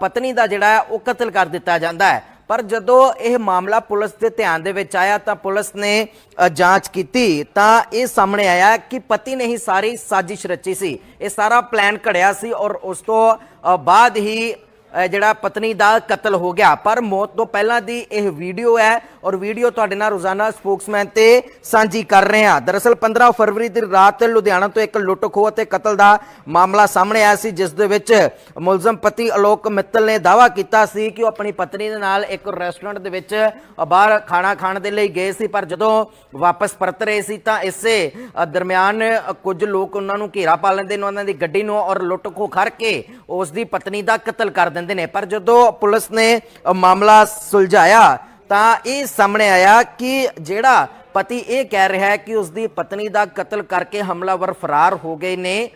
ਪਤਨੀ ਦਾ ਜਿਹੜਾ ਉਹ ਕਤਲ ਕਰ ਦਿੱਤਾ ਜਾਂਦਾ ਹੈ। ਪਰ ਜਦੋਂ ਇਹ ਮਾਮਲਾ ਪੁਲਿਸ ਦੇ ਧਿਆਨ ਦੇ ਵਿੱਚ ਆਇਆ ਤਾਂ ਪੁਲਿਸ ਨੇ ਜਾਂਚ ਕੀਤੀ ਤਾਂ ਇਹ ਸਾਹਮਣੇ ਆਇਆ ਕਿ ਪਤੀ ਨੇ ਹੀ ਸਾਰੀ ਸਾਜ਼ਿਸ਼ ਰਚੀ ਸੀ। ਇਹ ਸਾਰਾ ਪਲਾਨ ਘੜਿਆ ਸੀ ਔਰ ਉਸ ਤੋਂ ਬਾਅਦ ਹੀ ਜਿਹੜਾ ਪਤਨੀ ਦਾ ਕਤਲ ਹੋ ਗਿਆ। ਪਰ ਮੌਤ ਤੋਂ ਪਹਿਲਾਂ ਦੀ ਇਹ ਵੀਡੀਓ ਹੈ ਔਰ ਵੀਡੀਓ ਤੁਹਾਡੇ ਨਾਲ ਰੋਜ਼ਾਨਾ ਸਪੋਕਸਮੈਨ ਤੇ ਸਾਂਝੀ ਕਰ ਰਹੇ ਹਾਂ। ਦਰਅਸਲ 15 ਫਰਵਰੀ ਦੀ ਰਾਤ ਲੁਧਿਆਣਾ ਤੋਂ ਇੱਕ ਲੁੱਟ ਖੋਹ ਅਤੇ ਕਤਲ ਦਾ ਮਾਮਲਾ ਸਾਹਮਣੇ ਆਇਆ ਸੀ, ਜਿਸ ਦੇ ਵਿੱਚ ਮੁਲਜ਼ਮ ਪਤੀ ਅਲੋਕ ਮਿੱਤਲ ਨੇ ਦਾਅਵਾ ਕੀਤਾ ਸੀ ਕਿ ਉਹ ਆਪਣੀ ਪਤਨੀ ਦੇ ਨਾਲ ਇੱਕ ਰੈਸਟੋਰੈਂਟ ਦੇ ਵਿੱਚ ਬਾਹਰ ਖਾਣਾ ਖਾਣ ਦੇ ਲਈ ਗਏ ਸੀ, ਪਰ ਜਦੋਂ ਵਾਪਸ ਪਰਤ ਰਹੇ ਸੀ ਤਾਂ ਇਸੇ ਦਰਮਿਆਨ ਕੁਝ ਲੋਕ ਉਹਨਾਂ ਨੂੰ ਘੇਰਾ ਪਾ ਲੈਂਦੇ ਨੇ, ਉਹਨਾਂ ਦੀ ਗੱਡੀ ਨੂੰ ਔਰ ਲੁੱਟ ਖੋਹ ਕਰਕੇ ਉਸ ਦੀ ਪਤਨੀ ਦਾ ਕਤਲ ਕਰ ਦਿੰਦੇ ਨੇ। ਪਰ ਜਦੋਂ ਪੁਲਿਸ ਨੇ ਮਾਮਲਾ ਸੁਲਝਾਇਆ, ਤਾਂ ਇਹ ਸਾਹਮਣੇ ਆਇਆ ਕਿ ਜਿਹੜਾ ਪਤੀ ਇਹ ਕਹਿ ਰਿਹਾ ਹੈ ਕਿ ਉਸ ਦੀ ਪਤਨੀ ਦਾ ਕਤਲ ਕਰਕੇ ਹਮਲਾਵਰ ਫਰਾਰ ਹੋ ਗਏ ਨੇ।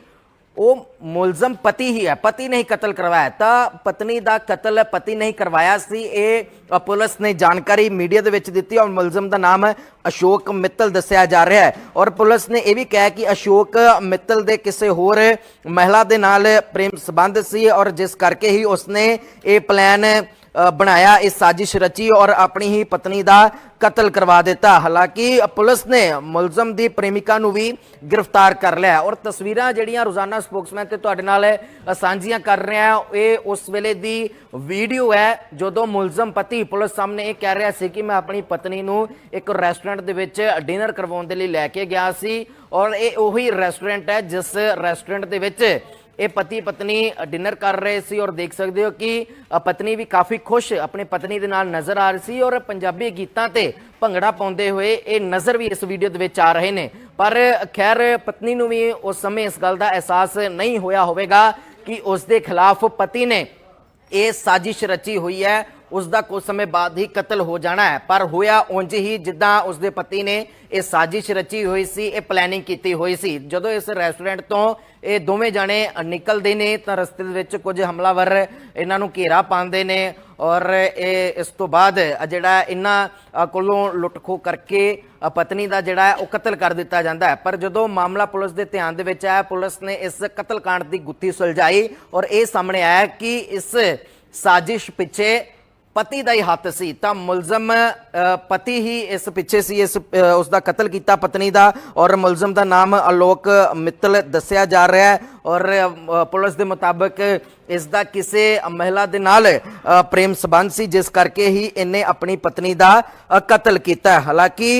ਉਹ ਮੁਲਜ਼ਮ ਪਤੀ ਹੀ ਹੈ, ਪਤੀ ਨੇ ਹੀ ਕਤਲ ਕਰਵਾਇਆ। ਤਾਂ ਪਤਨੀ ਦਾ ਕਤਲ ਪਤੀ ਨੇ ਹੀ ਕਰਵਾਇਆ ਸੀ। ਇਹ ਪੁਲਿਸ ਨੇ ਜਾਣਕਾਰੀ ਮੀਡੀਆ ਦੇ ਵਿੱਚ ਦਿੱਤੀ ਔਰ ਮੁਲਜ਼ਮ ਦਾ ਨਾਮ ਹੈ ਅਸ਼ੋਕ ਮਿੱਤਲ ਦੱਸਿਆ ਜਾ ਰਿਹਾ ਹੈ। ਔਰ ਪੁਲਿਸ ਨੇ ਇਹ ਵੀ ਕਿਹਾ ਕਿ ਅਸ਼ੋਕ ਮਿੱਤਲ ਦੇ ਕਿਸੇ ਹੋਰ ਮਹਿਲਾ ਦੇ ਨਾਲ ਪ੍ਰੇਮ ਸੰਬੰਧ ਸੀ ਔਰ ਜਿਸ ਕਰਕੇ ਹੀ ਉਸਨੇ ਇਹ ਪਲਾਨ ਬਣਾਇਆ, ਇਹ ਸਾਜ਼ਿਸ਼ ਰਚੀ ਔਰ ਆਪਣੀ ਹੀ ਪਤਨੀ ਦਾ ਕਤਲ ਕਰਵਾ ਦਿੱਤਾ। ਹਾਲਾਂਕਿ, ਪੁਲਿਸ ਨੇ ਮੁਲਜ਼ਮ ਦੀ ਪ੍ਰੇਮਿਕਾ ਨੂੰ ਵੀ ਗ੍ਰਿਫਤਾਰ ਕਰ ਲਿਆ ਔਰ ਤਸਵੀਰਾਂ ਜਿਹੜੀਆਂ ਰੋਜ਼ਾਨਾ ਸਪੋਕਸਮੈਨ ਤੇ ਤੁਹਾਡੇ ਨਾਲ ਸਾਂਝੀਆਂ ਕਰ ਰਿਹਾ ਇਹ ਉਸ ਵੇਲੇ ਦੀ ਵੀਡੀਓ ਹੈ, ਜਦੋਂ ਮੁਲਜ਼ਮ ਪਤੀ ਪੁਲਿਸ ਸਾਹਮਣੇ ਇਹ ਕਹਿ ਰਿਹਾ ਸੀ ਕਿ ਮੈਂ ਆਪਣੀ ਪਤਨੀ ਨੂੰ ਇੱਕ ਰੈਸਟੋਰੈਂਟ ਦੇ ਵਿੱਚ ਡਿਨਰ ਕਰਵਾਉਣ ਦੇ ਲਈ ਲੈ ਕੇ ਗਿਆ ਸੀ। ਔਰ ਇਹ ਉਹੀ ਰੈਸਟੋਰੈਂਟ ਹੈ, ਜਿਸ ਰੈਸਟੋਰੈਂਟ ਦੇ ਵਿੱਚ ਇਹ ਪਤੀ ਪਤਨੀ ਡਿਨਰ ਕਰ ਰਹੇ ਸੀ ਔਰ ਦੇਖ ਸਕਦੇ ਹੋ ਕਿ ਪਤਨੀ ਵੀ ਕਾਫੀ ਖੁਸ਼ ਆਪਣੀ ਪਤਨੀ ਦੇ ਨਾਲ ਨਜ਼ਰ ਆ ਰਹੀ ਸੀ ਔਰ ਪੰਜਾਬੀ ਗੀਤਾਂ ਤੇ ਭੰਗੜਾ ਪਾਉਂਦੇ ਹੋਏ ਇਹ ਨਜ਼ਰ ਵੀ ਇਸ ਵੀਡੀਓ ਦੇ ਵਿੱਚ ਆ ਰਹੇ ਨੇ। ਪਰ ਖੈਰ, ਪਤਨੀ ਨੂੰ ਵੀ ਉਸ ਸਮੇਂ ਇਸ ਗੱਲ ਦਾ ਅਹਿਸਾਸ ਨਹੀਂ ਹੋਇਆ ਹੋਵੇਗਾ ਕਿ ਉਸ ਦੇ ਖਿਲਾਫ ਪਤੀ ਨੇ ਇਹ ਸਾਜ਼ਿਸ਼ ਰਚੀ ਹੋਈ ਹੈ ਉਸ ਦਾ ਕੁਝ ਸਮੇਂ ਬਾਅਦ ਹੀ ਕਤਲ ਹੋ ਜਾਣਾ ਹੈ। ਪਰ ਹੋਇਆ ਉਂਝ ਹੀ ਜਿੱਦਾਂ ਉਸ ਦੇ ਪਤੀ ਨੇ ਇਹ ਸਾਜ਼ਿਸ਼ ਰਚੀ ਹੋਈ ਸੀ ਇਹ ਪਲੈਨਿੰਗ ਕੀਤੀ ਹੋਈ ਸੀ। ਜਦੋਂ ਇਸ ਰੈਸਟੋਰੈਂਟ ਤੋਂ ਇਹ ਦੋਵੇਂ ਜਾਣੇ ਨਿਕਲਦੇ ਨੇ ਤਾਂ ਰਸਤੇ ਦੇ ਵਿੱਚ ਕੁਝ ਹਮਲਾਵਰ ਇਹਨਾਂ ਨੂੰ ਘੇਰਾ ਪਾਉਂਦੇ ਨੇ ਔਰ ਇਹ ਇਸ ਤੋਂ ਬਾਅਦ ਜਿਹੜਾ ਇਹਨਾਂ ਅ, ਕੋਲੋਂ ਲੁੱਟਖੋ ਕਰਕੇ ਪਤਨੀ ਦਾ ਜਿਹੜਾ ਉਹ ਕਤਲ ਕਰ ਦਿੱਤਾ ਜਾਂਦਾ ਹੈ। ਪਰ ਜਦੋਂ ਮਾਮਲਾ ਪੁਲਿਸ ਦੇ ਧਿਆਨ ਦੇ ਵਿੱਚ ਆਇਆ ਪੁਲਿਸ ਨੇ ਇਸ ਕਤਲकांड ਦੀ ਗੁੱਥੀ ਸੁਲਝਾਈ ਔਰ ਇਹ ਸਾਹਮਣੇ ਆਇਆ ਕਿ ਇਸ ਸਾਜ਼ਿਸ਼ ਪਿੱਛੇ ਪਤੀ ਦਾ ਹੀ ਹੱਥ ਸੀ ਤਾਂ ਮੁਲਜ਼ਮ ਅ, ਪਤੀ ਹੀ ਇਸ ਪਿੱਛੇ ਸੀ ਇਸ ਅ, ਉਸ ਦਾ ਕਤਲ ਕੀਤਾ ਪਤਨੀ ਦਾ ਔਰ ਮੁਲਜ਼ਮ ਦਾ ਨਾਮ ਅਲੋਕ ਮਿੱਤਲ ਦੱਸਿਆ ਜਾ ਰਿਹਾ ਹੈ ਔਰ ਪੁਲਿਸ ਦੇ ਮੁਤਾਬਕ ਇਸ ਦਾ ਕਿਸੇ ਮਹਿਲਾ ਦੇ ਨਾਲ ਪ੍ਰੇਮ ਸੰਬੰਧ ਸੀ ਜਿਸ ਕਰਕੇ ਹੀ ਇਹਨੇ ਆਪਣੀ ਪਤਨੀ ਦਾ ਕਤਲ ਕੀਤਾ। ਹਾਲਾਂਕਿ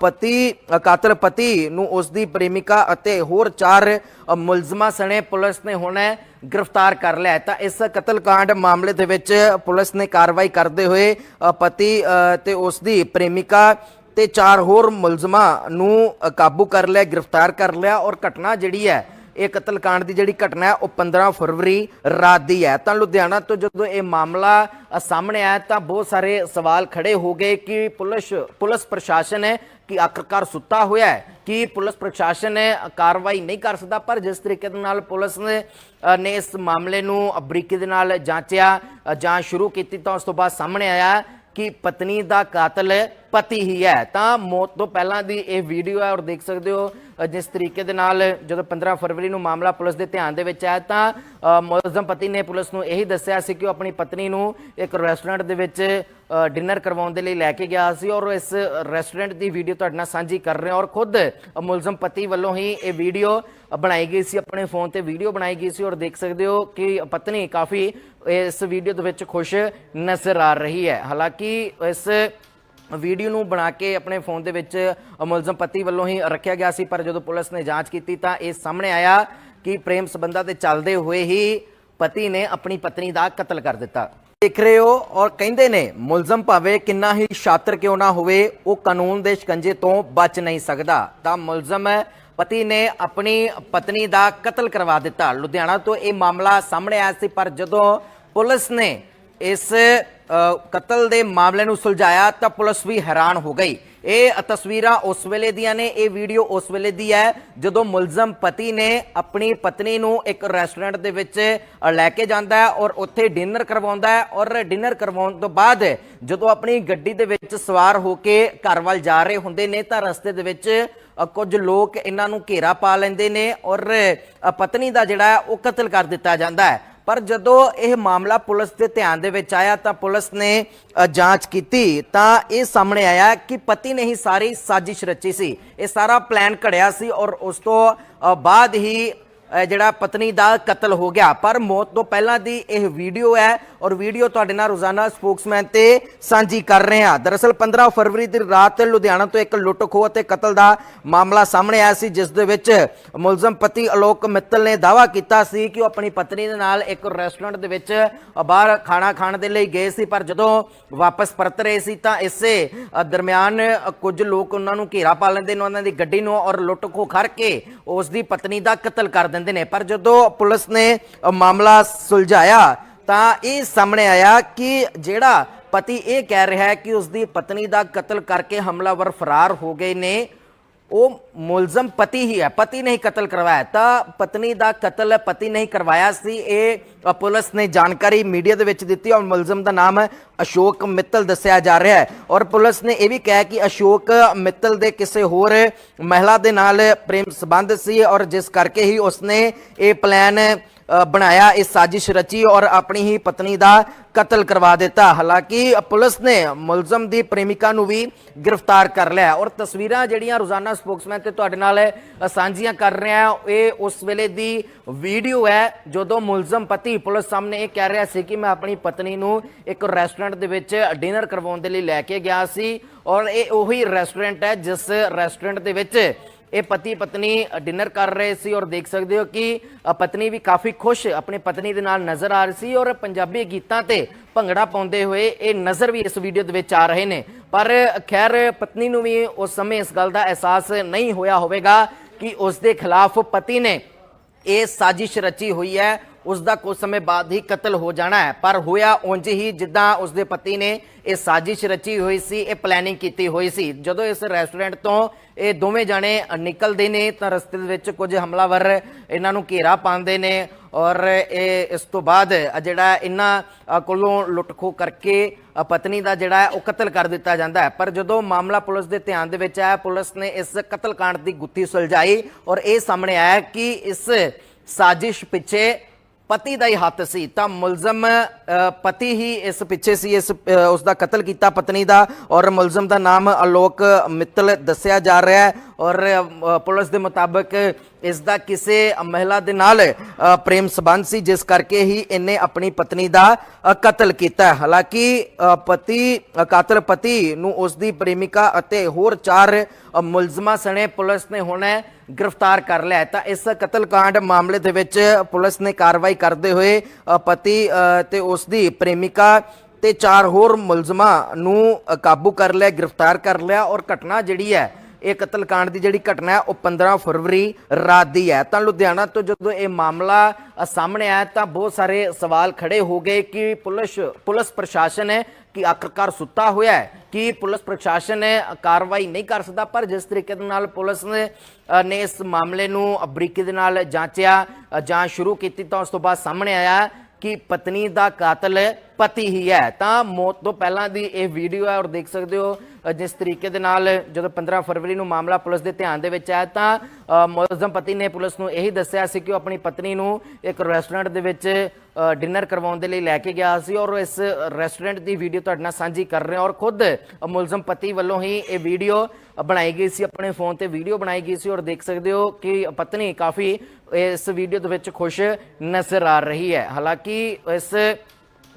ਪਤੀ ਕਾਤਲ ਪਤੀ ਨੂੰ ਉਸ ਦੀ ਪ੍ਰੇਮਿਕਾ ਅਤੇ ਹੋਰ ਚਾਰ ਮੁਲਜ਼ਮਾਂ ਸਣੇ ਪੁਲਿਸ ਨੇ ਹੁਣ ਗ੍ਰਿਫਤਾਰ ਕਰ ਲਿਆ ਤਾਂ ਇਸ ਕਤਲ ਕਾਂਡ ਮਾਮਲੇ ਦੇ ਵਿੱਚ ਪੁਲਿਸ ਨੇ ਕਾਰਵਾਈ ਕਰਦੇ ਹੋਏ ਪਤੀ ਅ, ਤੇ ਉਸ ਦੀ ਪ੍ਰੇਮਿਕਾ ਤੇ ਚਾਰ ਹੋਰ ਮੁਲਜ਼ਮਾਂ ਨੂੰ ਕਾਬੂ ਕਰ ਲਿਆ ਗ੍ਰਿਫਤਾਰ ਕਰ ਲਿਆ ਔਰ ਘਟਨਾ ਜਿਹੜੀ ਹੈ ਇਹ ਕਤਲकांड ਦੀ ਜਿਹੜੀ ਘਟਨਾ ਹੈ ਉਹ 15 ਫਰਵਰੀ ਰਾਤ ਦੀ ਹੈ। ਤਾਂ ਲੁਧਿਆਣਾ ਤੋਂ ਜਦੋਂ ਇਹ ਮਾਮਲਾ ਸਾਹਮਣੇ ਆਇਆ ਤਾਂ ਬਹੁਤ ਸਾਰੇ ਸਵਾਲ ਖੜੇ ਹੋ ਗਏ ਕਿ ਪੁਲਿਸ ਪੁਲਿਸ ਪ੍ਰਸ਼ਾਸਨ ਹੈ ਕਿ ਆਖਰਕਾਰ ਸੁੱਤਾ ਹੋਇਆ ਹੈ ਕਿ ਪੁਲਿਸ ਪ੍ਰਸ਼ਾਸਨ ਹੈ ਕਾਰਵਾਈ ਨਹੀਂ ਕਰ ਸਕਦਾ ਪਰ ਜਿਸ ਤਰੀਕੇ ਦੇ ਨਾਲ ਪੁਲਿਸ ਨੇ ਨੇ ਇਸ ਮਾਮਲੇ ਨੂੰ ਬਰੀਕੀ ਦੇ ਨਾਲ ਜਾਂਚਿਆ ਅ, ਜਾਂਚ ਸ਼ੁਰੂ ਕੀਤੀ ਤਾਂ ਉਸ ਤੋਂ ਬਾਅਦ ਸਾਹਮਣੇ ਆਇਆ ਕਿ ਪਤਨੀ ਦਾ ਕਾਤਲ ਪਤੀ ਹੀ ਹੈ। ਤਾਂ ਮੌਤ ਤੋਂ ਪਹਿਲਾਂ ਦੀ ਇਹ ਵੀਡੀਓ ਹੈ ਔਰ ਦੇਖ ਸਕਦੇ ਹੋ ਜਿਸ ਤਰੀਕੇ ਦੇ ਨਾਲ ਜਦੋਂ 15 ਫਰਵਰੀ ਨੂੰ ਮਾਮਲਾ ਪੁਲਿਸ ਦੇ ਧਿਆਨ ਦੇ ਵਿੱਚ ਆਇਆ ਤਾਂ ਮੁਲਜ਼ਮ ਪਤੀ ਨੇ ਪੁਲਿਸ ਨੂੰ ਇਹੀ ਦੱਸਿਆ ਸੀ ਕਿ ਉਹ ਆਪਣੀ ਪਤਨੀ ਨੂੰ ਇੱਕ ਰੈਸਟੋਰੈਂਟ ਦੇ ਵਿੱਚ ਡਿਨਰ ਕਰਵਾਉਣ ਦੇ ਲਈ ਲੈ ਕੇ ਗਿਆ ਸੀ ਔਰ ਇਸ ਰੈਸਟੋਰੈਂਟ ਦੀ ਵੀਡੀਓ ਤੁਹਾਡੇ ਨਾਲ ਸਾਂਝੀ ਕਰ ਰਹੇ ਹਾਂ ਔਰ ਖੁਦ ਮੁਲਜ਼ਮ ਪਤੀ ਵੱਲੋਂ ਹੀ ਇਹ ਵੀਡੀਓ ਬਣਾਈ ਗਈ ਸੀ, ਆਪਣੇ ਫੋਨ ਤੇ ਵੀਡੀਓ ਬਣਾਈ ਗਈ ਸੀ ਔਰ ਦੇਖ ਸਕਦੇ ਹੋ ਕਿ ਪਤਨੀ ਕਾਫੀ ਇਸ ਵੀਡੀਓ ਦੇ ਵਿੱਚ ਖੁਸ਼ ਨਜ਼ਰ ਆ ਰਹੀ ਹੈ। ਹਾਲਾਂਕਿ ਇਸ ਵੀਡੀਓ ਨੂੰ ਬਣਾ ਕੇ ਆਪਣੇ ਫੋਨ ਦੇ ਵਿੱਚ ਮੁਲਜ਼ਮ ਪਤੀ ਵੱਲੋਂ ਹੀ ਰੱਖਿਆ ਗਿਆ ਸੀ, ਪਰ ਜਦੋਂ ਪੁਲਿਸ ਨੇ ਜਾਂਚ ਕੀਤੀ ਤਾਂ ਇਹ ਸਾਹਮਣੇ ਆਇਆ ਕਿ ਪ੍ਰੇਮ ਸੰਬੰਧਾਂ ਤੇ ਚੱਲਦੇ ਹੋਏ ਹੀ ਪਤੀ ਨੇ ਆਪਣੀ ਪਤਨੀ ਦਾ ਕਤਲ ਕਰ ਦਿੱਤਾ। ਦੇਖ ਰਹੇ ਹੋ ਔਰ ਕਹਿੰਦੇ ਨੇ, ਮੁਲਜ਼ਮ ਭਾਵੇਂ ਕਿੰਨਾ ਹੀ ਸ਼ਾਤਰ ਕਿਉਂ ਨਾ ਹੋਵੇ, ਉਹ ਕਾਨੂੰਨ ਦੇ ਸ਼ਿਕੰਜੇ ਤੋਂ ਬਚ ਨਹੀਂ ਸਕਦਾ। ਤਾਂ ਮੁਲਜ਼ਮ ਪਤੀ ਨੇ ਆਪਣੀ ਪਤਨੀ ਦਾ ਕਤਲ ਕਰਵਾ ਦਿੱਤਾ। ਲੁਧਿਆਣਾ ਤੋਂ ਇਹ ਮਾਮਲਾ ਸਾਹਮਣੇ ਆਇਆ ਸੀ, ਪਰ ਜਦੋਂ ਪੁਲਿਸ ਨੇ ਇਸ ਕਤਲ ਦੇ ਮਾਮਲੇ ਨੂੰ ਸੁਲਝਾਇਆ, ਤਾਂ ਪੁਲਿਸ ਵੀ ਹੈਰਾਨ ਹੋ ਗਈ। ਇਹ ਤਸਵੀਰਾਂ ਉਸ ਵੇਲੇ ਦੀਆਂ ਨੇ, ਇਹ ਵੀਡੀਓ ਉਸ ਵੇਲੇ ਦੀ ਹੈ, ਜਦੋਂ ਮੁਲਜ਼ਮ ਪਤੀ ਨੇ ਆਪਣੀ ਪਤਨੀ ਨੂੰ ਇੱਕ ਰੈਸਟੋਰੈਂਟ ਦੇ ਵਿੱਚ ਲੈ ਕੇ ਜਾਂਦਾ ਹੈ ਔਰ ਉੱਥੇ ਡਿਨਰ ਕਰਵਾਉਂਦਾ ਹੈ ਔਰ ਡਿਨਰ ਕਰਵਾਉਣ ਤੋਂ ਬਾਅਦ ਜਦੋਂ ਆਪਣੀ ਗੱਡੀ ਦੇ ਵਿੱਚ ਸਵਾਰ ਹੋ ਕੇ ਘਰ ਵੱਲ ਜਾ ਰਹੇ ਹੁੰਦੇ ਨੇ, ਤਾਂ ਰਸਤੇ ਦੇ ਵਿੱਚ ਕੁਝ ਲੋਕ ਇਹਨਾਂ ਨੂੰ ਘੇਰਾ ਪਾ ਲੈਂਦੇ ਨੇ ਔਰ ਪਤਨੀ ਦਾ ਜਿਹੜਾ ਉਹ ਕਤਲ ਕਰ ਦਿੱਤਾ ਜਾਂਦਾ ਹੈ। ਪਰ ਜਦੋਂ ਇਹ ਮਾਮਲਾ ਪੁਲਿਸ ਦੇ ਧਿਆਨ ਦੇ ਵਿੱਚ ਆਇਆ ਤਾਂ ਪੁਲਿਸ ਨੇ ਜਾਂਚ ਕੀਤੀ ਤਾਂ ਇਹ ਸਾਹਮਣੇ ਆਇਆ ਕਿ ਪਤੀ ਨੇ ਹੀ ਸਾਰੀ ਸਾਜ਼ਿਸ਼ ਰਚੀ ਸੀ। ਇਹ ਸਾਰਾ ਪਲਾਨ ਘੜਿਆ ਸੀ ਔਰ ਉਸ ਤੋਂ ਬਾਅਦ ਹੀ ਜਿਹੜਾ ਪਤਨੀ ਦਾ ਕਤਲ ਹੋ ਗਿਆ, ਪਰ ਮੌਤ ਤੋਂ ਪਹਿਲਾਂ ਦੀ ਇਹ ਵੀਡੀਓ ਹੈ ਔਰ ਵੀਡੀਓ ਤੁਹਾਡੇ ਨਾਲ ਰੋਜ਼ਾਨਾ ਸਪੋਕਸਮੈਨ ਤੇ ਸਾਂਝੀ ਕਰ ਰਹੇ ਹਾਂ। ਦਰਅਸਲ 15 ਫਰਵਰੀ ਦੀ ਰਾਤ ਲੁਧਿਆਣਾ ਤੋਂ ਇੱਕ ਲੁੱਟ ਖੋਹ ਅਤੇ ਕਤਲ ਦਾ ਮਾਮਲਾ ਸਾਹਮਣੇ ਆਇਆ ਸੀ, ਜਿਸ ਦੇ ਵਿੱਚ ਮੁਲਜ਼ਮ ਪਤੀ ਅਲੋਕ ਮਿੱਤਲ ਨੇ ਦਾਵਾ ਕੀਤਾ ਸੀ ਕਿ ਉਹ ਆਪਣੀ ਪਤਨੀ ਦੇ ਨਾਲ ਇੱਕ ਰੈਸਟੋਰੈਂਟ ਦੇ ਵਿੱਚ ਬਾਹਰ ਖਾਣਾ ਖਾਣ ਦੇ ਲਈ ਗਏ ਸੀ, ਪਰ ਜਦੋਂ ਵਾਪਸ ਪਰਤ ਰਹੇ ਸੀ ਤਾਂ ਇਸੇ ਦਰਮਿਆਨ ਕੁਝ ਲੋਕ ਉਹਨਾਂ ਨੂੰ ਘੇਰਾ ਪਾ ਲੈਂਦੇ ਨੇ, ਉਹਨਾਂ ਦੀ ਗੱਡੀ ਨੂੰ ਔਰ ਲੁੱਟ ਖੋਹ ਕਰਕੇ ਉਸ ਦੀ ਪਤਨੀ ਦਾ ਕਤਲ ਕਰ ਦਿੰਦੇ ਨੇ। ਪਰ ਜਦੋਂ ਪੁਲਿਸ ਨੇ ਮਾਮਲਾ ਸੁਲਝਾਇਆ, ਤਾਂ ਇਹ ਸਾਹਮਣੇ ਆਇਆ ਕਿ ਜਿਹੜਾ ਪਤੀ ਇਹ ਕਹਿ ਰਿਹਾ ਹੈ ਕਿ ਉਸ ਦੀ ਪਤਨੀ ਦਾ ਕਤਲ ਕਰਕੇ ਹਮਲਾਵਰ ਫਰਾਰ ਹੋ ਗਏ ਨੇ ਉਹ ਮੁਲਜ਼ਮ ਪਤੀ ਹੀ ਹੈ, ਪਤੀ ਨੇ ਹੀ ਕਤਲ ਕਰਵਾਇਆ। ਤਾਂ ਪਤਨੀ ਦਾ ਕਤਲ ਪਤੀ ਨੇ ਹੀ ਕਰਵਾਇਆ ਸੀ। ਇਹ ਪੁਲਿਸ ਨੇ ਜਾਣਕਾਰੀ ਮੀਡੀਆ ਦੇ ਵਿੱਚ ਦਿੱਤੀ ਔਰ ਮੁਲਜ਼ਮ ਦਾ ਨਾਮ ਅਸ਼ੋਕ ਮਿੱਤਲ ਦੱਸਿਆ ਜਾ ਰਿਹਾ ਹੈ। ਔਰ ਪੁਲਿਸ ਨੇ ਇਹ ਵੀ ਕਿਹਾ ਕਿ ਅਸ਼ੋਕ ਮਿੱਤਲ ਦੇ ਕਿਸੇ ਹੋਰ ਮਹਿਲਾ ਦੇ ਨਾਲ ਪ੍ਰੇਮ ਸੰਬੰਧ ਸੀ ਔਰ ਜਿਸ ਕਰਕੇ ਹੀ ਉਸਨੇ ਇਹ ਪਲਾਨ ਬਣਾਇਆ ਇਹ ਸਾਜ਼ਿਸ਼ ਰਚੀ ਔਰ ਆਪਣੀ ਹੀ ਪਤਨੀ ਦਾ ਕਤਲ ਕਰਵਾ ਦਿੱਤਾ। ਹਾਲਾਂਕਿ ਪੁਲਿਸ ਨੇ ਮੁਲਜ਼ਮ ਦੀ ਪ੍ਰੇਮਿਕਾ ਨੂੰ ਵੀ ਗ੍ਰਿਫਤਾਰ ਕਰ ਲਿਆ ਔਰ ਤਸਵੀਰਾਂ ਜਿਹੜੀਆਂ ਰੋਜ਼ਾਨਾ ਸਪੋਕਸਮੈਨ ਤੇ ਤੁਹਾਡੇ ਨਾਲ ਸਾਂਝੀਆਂ ਕਰ ਰਿਹਾ ਹਾਂ, ਇਹ ਉਸ ਵੇਲੇ ਦੀ ਵੀਡੀਓ ਹੈ ਜਦੋਂ ਮੁਲਜ਼ਮ ਪਤੀ ਪੁਲਿਸ ਸਾਹਮਣੇ ਇਹ ਕਹਿ ਰਿਹਾ ਸੀ ਕਿ ਮੈਂ ਆਪਣੀ ਪਤਨੀ ਨੂੰ ਇੱਕ ਰੈਸਟੋਰੈਂਟ ਦੇ ਵਿੱਚ ਡਿਨਰ ਕਰਵਾਉਣ ਦੇ ਲਈ ਲੈ ਕੇ ਗਿਆ ਸੀ ਔਰ ਇਹ ਉਹੀ ਰੈਸਟੋਰੈਂਟ ਹੈ ਜਿਸ ਰੈਸਟੋਰੈਂਟ ਦੇ ਵਿੱਚ ਇਹ ਪਤੀ ਪਤਨੀ ਡਿਨਰ ਕਰ ਰਹੇ ਸੀ ਔਰ ਦੇਖ ਸਕਦੇ ਹੋ ਕਿ ਪਤਨੀ ਵੀ ਕਾਫੀ ਖੁਸ਼, ਆਪਣੀ ਪਤਨੀ ਦੇ ਨਾਲ ਨਜ਼ਰ ਆ ਰਹੀ ਸੀ ਔਰ ਪੰਜਾਬੀ ਗੀਤਾਂ ਤੇ ਭੰਗੜਾ ਪਾਉਂਦੇ ਹੋਏ ਇਹ ਨਜ਼ਰ ਵੀ ਇਸ ਵੀਡੀਓ ਦੇ ਵਿੱਚ ਆ ਰਹੇ ਨੇ। ਪਰ ਖੈਰ, ਪਤਨੀ ਨੂੰ ਵੀ ਉਸ ਸਮੇਂ ਇਸ ਗੱਲ ਦਾ ਅਹਿਸਾਸ ਨਹੀਂ ਹੋਇਆ ਹੋਵੇਗਾ ਕਿ ਉਸ ਦੇ ਖਿਲਾਫ ਪਤੀ ਨੇ ਇਹ ਸਾਜ਼ਿਸ਼ ਰਚੀ ਹੋਈ ਹੈ ਉਸ ਦਾ ਕੁਝ ਸਮੇਂ ਬਾਅਦ ਹੀ ਕਤਲ ਹੋ ਜਾਣਾ ਹੈ। ਪਰ ਹੋਇਆ ਉਂਝ ਹੀ ਜਿੱਦਾਂ ਉਸ ਦੇ ਪਤੀ ਨੇ ਇਹ ਸਾਜ਼ਿਸ਼ ਰਚੀ ਹੋਈ ਸੀ, ਇਹ ਪਲੈਨਿੰਗ ਕੀਤੀ ਹੋਈ ਸੀ। ਜਦੋਂ ਇਸ ਰੈਸਟੋਰੈਂਟ ਤੋਂ ਇਹ ਦੋਵੇਂ ਜਾਣੇ ਨਿਕਲਦੇ ਨੇ ਤਾਂ ਰਸਤੇ ਦੇ ਵਿੱਚ ਕੁਝ ਹਮਲਾਵਰ ਇਹਨਾਂ ਨੂੰ ਘੇਰਾ ਪਾਉਂਦੇ ਨੇ ਔਰ ਇਹ ਇਸ ਤੋਂ ਬਾਅਦ ਜਿਹੜਾ ਇਹਨਾਂ ਕੋਲੋਂ ਲੁੱਟ ਖੋਹ ਕਰਕੇ ਪਤਨੀ ਦਾ ਜਿਹੜਾ ਹੈ ਉਹ ਕਤਲ ਕਰ ਦਿੱਤਾ ਜਾਂਦਾ ਹੈ। ਪਰ ਜਦੋਂ ਮਾਮਲਾ ਪੁਲਿਸ ਦੇ ਧਿਆਨ ਦੇ ਵਿੱਚ ਆਇਆ, ਪੁਲਿਸ ਨੇ ਇਸ ਕਤਲकांड ਦੀ ਗੁੱਥੀ ਸੁਲਝਾਈ ਔਰ ਇਹ ਸਾਹਮਣੇ ਆਇਆ ਕਿ ਇਸ ਸਾਜ਼ਿਸ਼ ਪਿੱਛੇ ਪਤੀ ਦਾ ਹੀ ਹੱਥ ਸੀ ਤਾਂ ਮੁਲਜ਼ਮ ਪਤੀ ਹੀ ਇਸ ਪਿੱਛੇ ਸੀ ਇਸ ਅ, ਉਸ ਦਾ ਕਤਲ ਕੀਤਾ ਪਤਨੀ ਦਾ ਔਰ ਮੁਲਜ਼ਮ ਦਾ ਨਾਮ ਅਲੋਕ ਮਿੱਤਲ ਦੱਸਿਆ ਜਾ ਰਿਹਾ ਹੈ ਔਰ ਪੁਲਿਸ ਦੇ ਮੁਤਾਬਕ ਇਸ ਦਾ ਕਿਸੇ ਮਹਿਲਾ ਦੇ ਨਾਲ ਪ੍ਰੇਮ ਸੰਬੰਧ ਸੀ, ਜਿਸ ਕਰਕੇ ਹੀ ਇਹਨੇ ਆਪਣੀ ਪਤਨੀ ਦਾ ਕਤਲ ਕੀਤਾ। ਹਾਲਾਂਕਿ ਪਤੀ ਕਾਤਲ ਪਤੀ ਨੂੰ ਉਸ ਦੀ ਪ੍ਰੇਮਿਕਾ ਅਤੇ ਹੋਰ ਚਾਰ ਮੁਲਜ਼ਮਾਂ ਸਣੇ ਪੁਲਿਸ ਨੇ ਹੁਣ ਗ੍ਰਿਫਤਾਰ ਕਰ ਲਿਆ ਤਾਂ ਇਸ ਕਤਲकांड ਮਾਮਲੇ ਦੇ ਵਿੱਚ ਪੁਲਿਸ ਨੇ ਕਾਰਵਾਈ ਕਰਦੇ ਹੋਏ ਪਤੀ ਤੇ ਉਸ ਦੀ ਪ੍ਰੇਮਿਕਾ ਤੇ ਚਾਰ ਹੋਰ ਮੁਲਜ਼ਮਾਂ ਨੂੰ ਕਾਬੂ ਕਰ ਲਿਆ, ਗ੍ਰਿਫਤਾਰ ਕਰ ਲਿਆ ਔਰ ਘਟਨਾ ਜਿਹੜੀ ਹੈ ਇਹ ਕਤਲकांड ਦੀ ਜਿਹੜੀ ਘਟਨਾ ਹੈ, ਉਹ 15 ਫਰਵਰੀ ਰਾਤ ਦੀ ਹੈ। ਤਾਂ ਲੁਧਿਆਣਾ ਤੋਂ ਜਦੋਂ ਇਹ ਮਾਮਲਾ ਸਾਹਮਣੇ ਆਇਆ, ਤਾਂ ਬਹੁਤ ਸਾਰੇ ਸਵਾਲ ਖੜੇ ਹੋ ਗਏ ਕਿ ਪੁਲਿਸ ਪੁਲਿਸ ਪ੍ਰਸ਼ਾਸਨ ਹੈ ਕਿ ਆਖਰਕਾਰ ਸੁੱਤਾ ਹੋਇਆ ਹੈ, ਕਿ ਪੁਲਿਸ ਪ੍ਰਸ਼ਾਸਨ ਹੈ ਕਾਰਵਾਈ ਨਹੀਂ ਕਰ ਸਕਦਾ। ਪਰ ਜਿਸ ਤਰੀਕੇ ਦੇ ਨਾਲ ਪੁਲਿਸ ਨੇ ਨੇ ਇਸ ਮਾਮਲੇ ਨੂੰ ਬਰੀਕੀ ਦੇ ਨਾਲ ਜਾਂਚਿਆ ਜਾਂਚ ਸ਼ੁਰੂ ਕੀਤੀ, ਤਾਂ ਉਸ ਤੋਂ ਬਾਅਦ ਸਾਹਮਣੇ ਆਇਆ ਕਿ ਪਤਨੀ ਦਾ ਕਾਤਲ ਪਤੀ ਹੀ ਹੈ। ਤਾਂ ਮੌਤ ਤੋਂ ਪਹਿਲਾਂ ਦੀ ਇਹ ਵੀਡੀਓ ਹੈ ਔਰ ਦੇਖ ਸਕਦੇ ਹੋ ਜਿਸ ਤਰੀਕੇ ਦੇ ਨਾਲ ਜਦੋਂ 15 ਫਰਵਰੀ ਨੂੰ ਮਾਮਲਾ ਪੁਲਿਸ ਦੇ ਧਿਆਨ ਦੇ ਵਿੱਚ ਆਇਆ ਤਾਂ ਮੁਲਜ਼ਮ ਪਤੀ ਨੇ ਪੁਲਿਸ ਨੂੰ ਇਹੀ ਦੱਸਿਆ ਸੀ ਕਿ ਉਹ ਆਪਣੀ ਪਤਨੀ ਨੂੰ ਇੱਕ ਰੈਸਟੋਰੈਂਟ ਦੇ ਵਿੱਚ ਡਿਨਰ ਕਰਵਾਉਣ ਦੇ ਲਈ ਲੈ ਕੇ ਗਿਆ ਸੀ ਔਰ ਇਸ ਰੈਸਟੋਰੈਂਟ ਦੀ ਵੀਡੀਓ ਤੁਹਾਡੇ ਨਾਲ ਸਾਂਝੀ ਕਰ ਰਹੇ ਹਾਂ ਔਰ ਖੁਦ ਮੁਲਜ਼ਮ ਪਤੀ ਵੱਲੋਂ ਹੀ ਇਹ ਵੀਡੀਓ ਬਣਾਈ ਗਈ ਸੀ, ਆਪਣੇ ਫੋਨ ਤੇ ਵੀਡੀਓ ਬਣਾਈ ਗਈ ਸੀ ਔਰ ਦੇਖ ਸਕਦੇ ਹੋ ਕਿ ਪਤਨੀ ਕਾਫੀ ਇਸ ਵੀਡੀਓ ਦੇ ਵਿੱਚ ਖੁਸ਼ ਨਜ਼ਰ ਆ ਰਹੀ ਹੈ। ਹਾਲਾਂਕਿ ਇਸ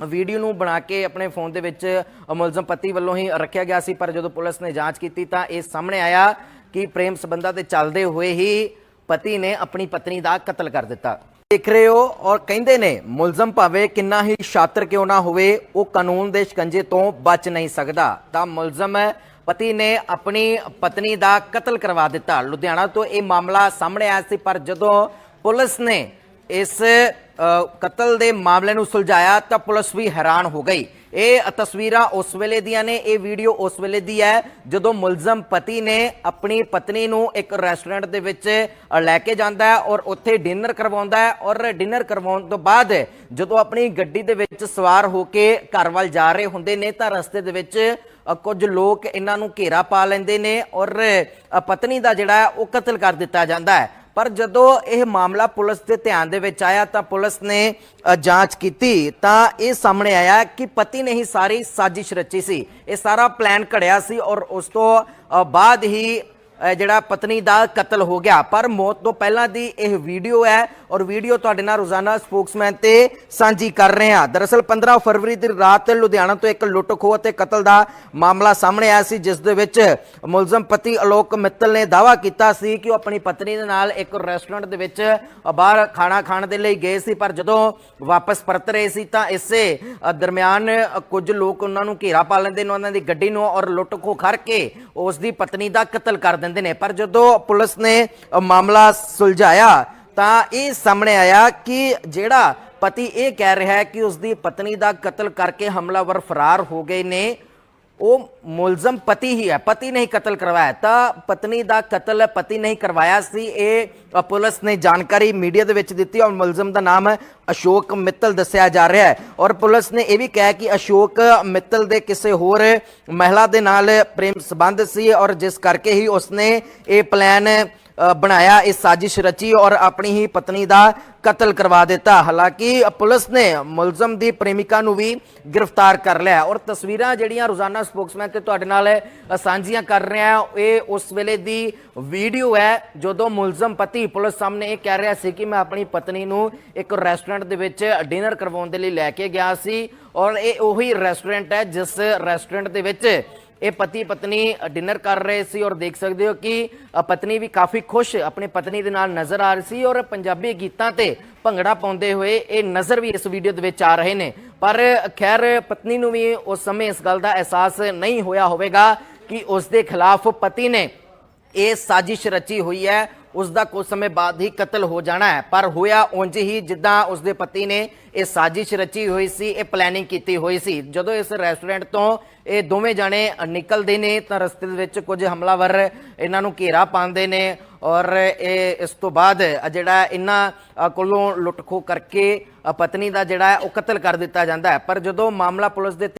ਵੀਡੀਓ ਨੂੰ ਬਣਾ ਕੇ ਆਪਣੇ ਫੋਨ ਦੇ ਵਿੱਚ ਮੁਲਜ਼ਮ ਪਤੀ ਵੱਲੋਂ ਹੀ ਰੱਖਿਆ ਗਿਆ ਸੀ, ਪਰ ਜਦੋਂ ਪੁਲਿਸ ਨੇ ਜਾਂਚ ਕੀਤੀ ਤਾਂ ਇਹ ਸਾਹਮਣੇ ਆਇਆ ਕਿ ਪ੍ਰੇਮ ਸੰਬੰਧਾਂ ਦੇ ਚੱਲਦੇ ਹੋਏ ਹੀ ਪਤੀ ਨੇ ਆਪਣੀ ਪਤਨੀ ਦਾ ਕਤਲ ਕਰ ਦਿੱਤਾ। ਦੇਖ ਰਹੇ ਹੋ ਔਰ ਕਹਿੰਦੇ ਨੇ, ਮੁਲਜ਼ਮ ਭਾਵੇਂ ਕਿੰਨਾ ਹੀ ਸ਼ਾਤਰ ਕਿਉਂ ਨਾ ਹੋਵੇ, ਉਹ ਕਾਨੂੰਨ ਦੇ ਸ਼ਿਕੰਜੇ ਤੋਂ ਬਚ ਨਹੀਂ ਸਕਦਾ। ਤਾਂ ਮੁਲਜ਼ਮ ਪਤੀ ਨੇ ਆਪਣੀ ਪਤਨੀ ਦਾ ਕਤਲ ਕਰਵਾ ਦਿੱਤਾ। ਲੁਧਿਆਣਾ ਤੋਂ ਇਹ ਮਾਮਲਾ ਸਾਹਮਣੇ ਆਇਆ ਸੀ, ਪਰ ਜਦੋਂ ਪੁਲਿਸ ਨੇ ਇਸ ਕਤਲ ਦੇ ਮਾਮਲੇ ਨੂੰ ਸੁਲਝਾਇਆ ਤਾਂ ਪੁਲਿਸ ਵੀ ਹੈਰਾਨ ਹੋ ਗਈ। ਇਹ ਤਸਵੀਰਾਂ ਉਸ ਵੇਲੇ ਦੀਆਂ ਨੇ, ਇਹ ਵੀਡੀਓ ਉਸ ਵੇਲੇ ਦੀ ਹੈ, ਜਦੋਂ ਮੁਲਜ਼ਮ ਪਤੀ ਨੇ ਆਪਣੀ ਪਤਨੀ ਨੂੰ ਇੱਕ ਰੈਸਟੋਰੈਂਟ ਦੇ ਵਿੱਚ ਲੈ ਕੇ ਜਾਂਦਾ ਹੈ ਔਰ ਉੱਥੇ ਡਿਨਰ ਕਰਵਾਉਂਦਾ ਹੈ ਔਰ ਡਿਨਰ ਕਰਵਾਉਣ ਤੋਂ ਬਾਅਦ ਜਦੋਂ ਆਪਣੀ ਗੱਡੀ ਦੇ ਵਿੱਚ ਸਵਾਰ ਹੋ ਕੇ ਘਰ ਵੱਲ ਜਾ ਰਹੇ ਹੁੰਦੇ ਨੇ ਤਾਂ ਰਸਤੇ ਦੇ ਵਿੱਚ ਕੁਝ ਲੋਕ ਇਹਨਾਂ ਨੂੰ ਘੇਰਾ ਪਾ ਲੈਂਦੇ ਨੇ ਔਰ ਪਤਨੀ ਦਾ ਜਿਹੜਾ ਉਹ ਕਤਲ ਕਰ ਦਿੱਤਾ ਜਾਂਦਾ ਹੈ। ਪਰ ਜਦੋਂ ਇਹ ਮਾਮਲਾ ਪੁਲਿਸ ਦੇ ਧਿਆਨ ਦੇ ਵਿੱਚ ਆਇਆ ਤਾਂ ਪੁਲਿਸ ਨੇ ਜਾਂਚ ਕੀਤੀ ਤਾਂ ਇਹ ਸਾਹਮਣੇ ਆਇਆ ਕਿ ਪਤੀ ਨੇ ਹੀ ਸਾਰੀ ਸਾਜ਼ਿਸ਼ ਰਚੀ ਸੀ। ਇਹ ਸਾਰਾ ਪਲਾਨ ਘੜਿਆ ਸੀ ਔਰ ਉਸ ਤੋਂ ਬਾਅਦ ਹੀ ਜਿਹੜਾ ਪਤਨੀ ਦਾ ਕਤਲ ਹੋ ਗਿਆ। ਪਰ ਮੌਤ ਤੋਂ ਪਹਿਲਾਂ ਦੀ ਇਹ ਵੀਡੀਓ ਹੈ ਔਰ ਵੀਡੀਓ ਤੁਹਾਡੇ ਨਾਲ ਰੋਜ਼ਾਨਾ ਸਪੋਕਸਮੈਨ ਤੇ ਸਾਂਝੀ ਕਰ ਰਹੇ ਹਾਂ। ਦਰਅਸਲ 15 ਫਰਵਰੀ ਦੀ ਰਾਤ ਲੁਧਿਆਣਾ ਤੋਂ ਇੱਕ ਲੁੱਟ ਖੋਹ ਅਤੇ ਕਤਲ ਦਾ ਮਾਮਲਾ ਸਾਹਮਣੇ ਆਇਆ ਸੀ, ਜਿਸ ਦੇ ਵਿੱਚ ਮੁਲਜ਼ਮ ਪਤੀ ਅਲੋਕ ਮਿੱਤਲ ਨੇ ਦਾਵਾ ਕੀਤਾ ਸੀ ਕਿ ਉਹ ਆਪਣੀ ਪਤਨੀ ਦੇ ਨਾਲ ਇੱਕ ਰੈਸਟੋਰੈਂਟ ਦੇ ਵਿੱਚ ਬਾਹਰ ਖਾਣਾ ਖਾਣ ਦੇ ਲਈ ਗਏ ਸੀ, ਪਰ ਜਦੋਂ ਵਾਪਸ ਪਰਤ ਰਹੇ ਸੀ ਤਾਂ ਇਸੇ ਦਰਮਿਆਨ ਕੁਝ ਲੋਕ ਉਹਨਾਂ ਨੂੰ ਘੇਰਾ ਪਾ ਲੈਂਦੇ ਨੇ, ਉਹਨਾਂ ਦੀ ਗੱਡੀ ਨੂੰ ਔਰ ਲੁੱਟ ਖੋਹ ਕਰਕੇ ਉਸ ਦੀ ਪਤਨੀ ਦਾ ਕਤਲ ਕਰ ਦਿੰਦੇ ਨੇ। ਪਰ ਜਦੋਂ ਪੁਲਿਸ ਨੇ ਮਾਮਲਾ ਸੁਲਝਾਇਆ, ਤਾਂ ਇਹ ਸਾਹਮਣੇ ਆਇਆ ਕਿ ਜਿਹੜਾ ਪਤੀ ਇਹ ਕਹਿ ਰਿਹਾ ਹੈ ਕਿ ਉਸ ਦੀ ਪਤਨੀ ਦਾ ਕਤਲ ਕਰਕੇ ਹਮਲਾਵਰ ਫਰਾਰ ਹੋ ਗਏ ਨੇ। ਉਹ ਮੁਲਜ਼ਮ ਪਤੀ ਹੀ ਹੈ, ਪਤੀ ਨੇ ਹੀ ਕਤਲ ਕਰਵਾਇਆ। ਤਾਂ ਪਤਨੀ ਦਾ ਕਤਲ ਪਤੀ ਨੇ ਹੀ ਕਰਵਾਇਆ ਸੀ, ਇਹ ਪੁਲਿਸ ਨੇ ਜਾਣਕਾਰੀ ਮੀਡੀਆ ਦੇ ਵਿੱਚ ਦਿੱਤੀ ਔਰ ਮੁਲਜ਼ਮ ਦਾ ਨਾਮ ਅਸ਼ੋਕ ਮਿੱਤਲ ਦੱਸਿਆ ਜਾ ਰਿਹਾ ਹੈ। ਔਰ ਪੁਲਿਸ ਨੇ ਇਹ ਵੀ ਕਿਹਾ ਕਿ ਅਸ਼ੋਕ ਮਿੱਤਲ ਦੇ ਕਿਸੇ ਹੋਰ ਮਹਿਲਾ ਦੇ ਨਾਲ ਪ੍ਰੇਮ ਸੰਬੰਧ ਸੀ ਔਰ ਜਿਸ ਕਰਕੇ ਹੀ ਉਸਨੇ ਇਹ ਪਲਾਨ ਬਣਾਇਆ ਇਹ ਸਾਜ਼ਿਸ਼ ਰਚੀ ਔਰ ਆਪਣੀ ਹੀ ਪਤਨੀ ਦਾ ਕਤਲ ਕਰਵਾ ਦਿੱਤਾ। ਹਾਲਾਂਕਿ ਪੁਲਿਸ ਨੇ ਮੁਲਜ਼ਮ ਦੀ ਪ੍ਰੇਮਿਕਾ ਨੂੰ ਵੀ ਗ੍ਰਿਫਤਾਰ ਕਰ ਲਿਆ ਔਰ ਤਸਵੀਰਾਂ ਜਿਹੜੀਆਂ ਰੋਜ਼ਾਨਾ ਸਪੋਕਸਮੈਨ ਤੇ ਤੁਹਾਡੇ ਨਾਲ ਸਾਂਝੀਆਂ ਕਰ ਰਿਹਾ ਹਾਂ, ਇਹ ਉਸ ਵੇਲੇ ਦੀ ਵੀਡੀਓ ਹੈ ਜਦੋਂ ਮੁਲਜ਼ਮ ਪਤੀ ਪੁਲਿਸ ਸਾਹਮਣੇ ਇਹ ਕਹਿ ਰਿਹਾ ਸੀ ਕਿ ਮੈਂ ਆਪਣੀ ਪਤਨੀ ਨੂੰ ਇੱਕ ਰੈਸਟੋਰੈਂਟ ਦੇ ਵਿੱਚ ਡਿਨਰ ਕਰਵਾਉਣ ਦੇ ਲਈ ਲੈ ਕੇ ਗਿਆ ਸੀ। ਔਰ ਇਹ ਉਹੀ ਰੈਸਟੋਰੈਂਟ ਹੈ ਜਿਸ ਰੈਸਟੋਰੈਂਟ ਦੇ ਵਿੱਚ ਇਹ ਪਤੀ ਪਤਨੀ ਡਿਨਰ ਕਰ ਰਹੇ ਸੀ ਔਰ ਦੇਖ ਸਕਦੇ ਹੋ ਕਿ ਪਤਨੀ ਵੀ ਕਾਫੀ ਖੁਸ਼ ਆਪਣੀ ਪਤਨੀ ਦੇ ਨਾਲ ਨਜ਼ਰ ਆ ਰਹੀ ਸੀ ਔਰ ਪੰਜਾਬੀ ਗੀਤਾਂ ਤੇ ਭੰਗੜਾ ਪਾਉਂਦੇ ਹੋਏ ਇਹ ਨਜ਼ਰ ਵੀ ਇਸ ਵੀਡੀਓ ਦੇ ਵਿੱਚ ਆ ਰਹੇ ਨੇ। ਪਰ, ਖੈਰ, ਪਤਨੀ ਨੂੰ ਵੀ ਉਸ ਸਮੇਂ ਇਸ ਗੱਲ ਦਾ ਅਹਿਸਾਸ ਨਹੀਂ ਹੋਇਆ ਹੋਵੇਗਾ ਕਿ ਉਸ ਦੇ ਖਿਲਾਫ ਪਤੀ ਨੇ ਇਹ ਸਾਜ਼ਿਸ਼ ਰਚੀ ਹੋਈ ਹੈ ਉਸ ਦਾ ਕੁਝ ਸਮੇਂ ਬਾਅਦ ਹੀ ਕਤਲ ਹੋ ਜਾਣਾ ਹੈ। ਪਰ ਹੋਇਆ ਉਂਝ ਹੀ ਜਿੱਦਾਂ ਉਸ ਦੇ ਪਤੀ ਨੇ ਇਹ ਸਾਜ਼ਿਸ਼ ਰਚੀ ਹੋਈ ਸੀ, ਇਹ ਪਲੈਨਿੰਗ ਕੀਤੀ ਹੋਈ ਸੀ। ਜਦੋਂ ਇਸ ਰੈਸਟੋਰੈਂਟ ਤੋਂ ਇਹ ਦੋਵੇਂ ਜਾਣੇ ਨਿਕਲਦੇ ਨੇ ਤਾਂ ਰਸਤੇ ਦੇ ਵਿੱਚ ਕੁਝ ਹਮਲਾਵਰ ਇਹਨਾਂ ਨੂੰ ਘੇਰਾ ਪਾਉਂਦੇ ਨੇ ਔਰ ਇਹ ਇਸ ਤੋਂ ਬਾਅਦ ਜਿਹੜਾ ਇਹਨਾਂ ਕੋਲੋਂ ਲੁੱਟ ਖੋਹ ਕਰਕੇ ਪਤਨੀ ਦਾ ਜਿਹੜਾ ਉਹ ਕਤਲ ਕਰ ਦਿੱਤਾ ਜਾਂਦਾ ਹੈ। ਪਰ ਜਦੋਂ ਮਾਮਲਾ ਪੁਲਿਸ ਦੇ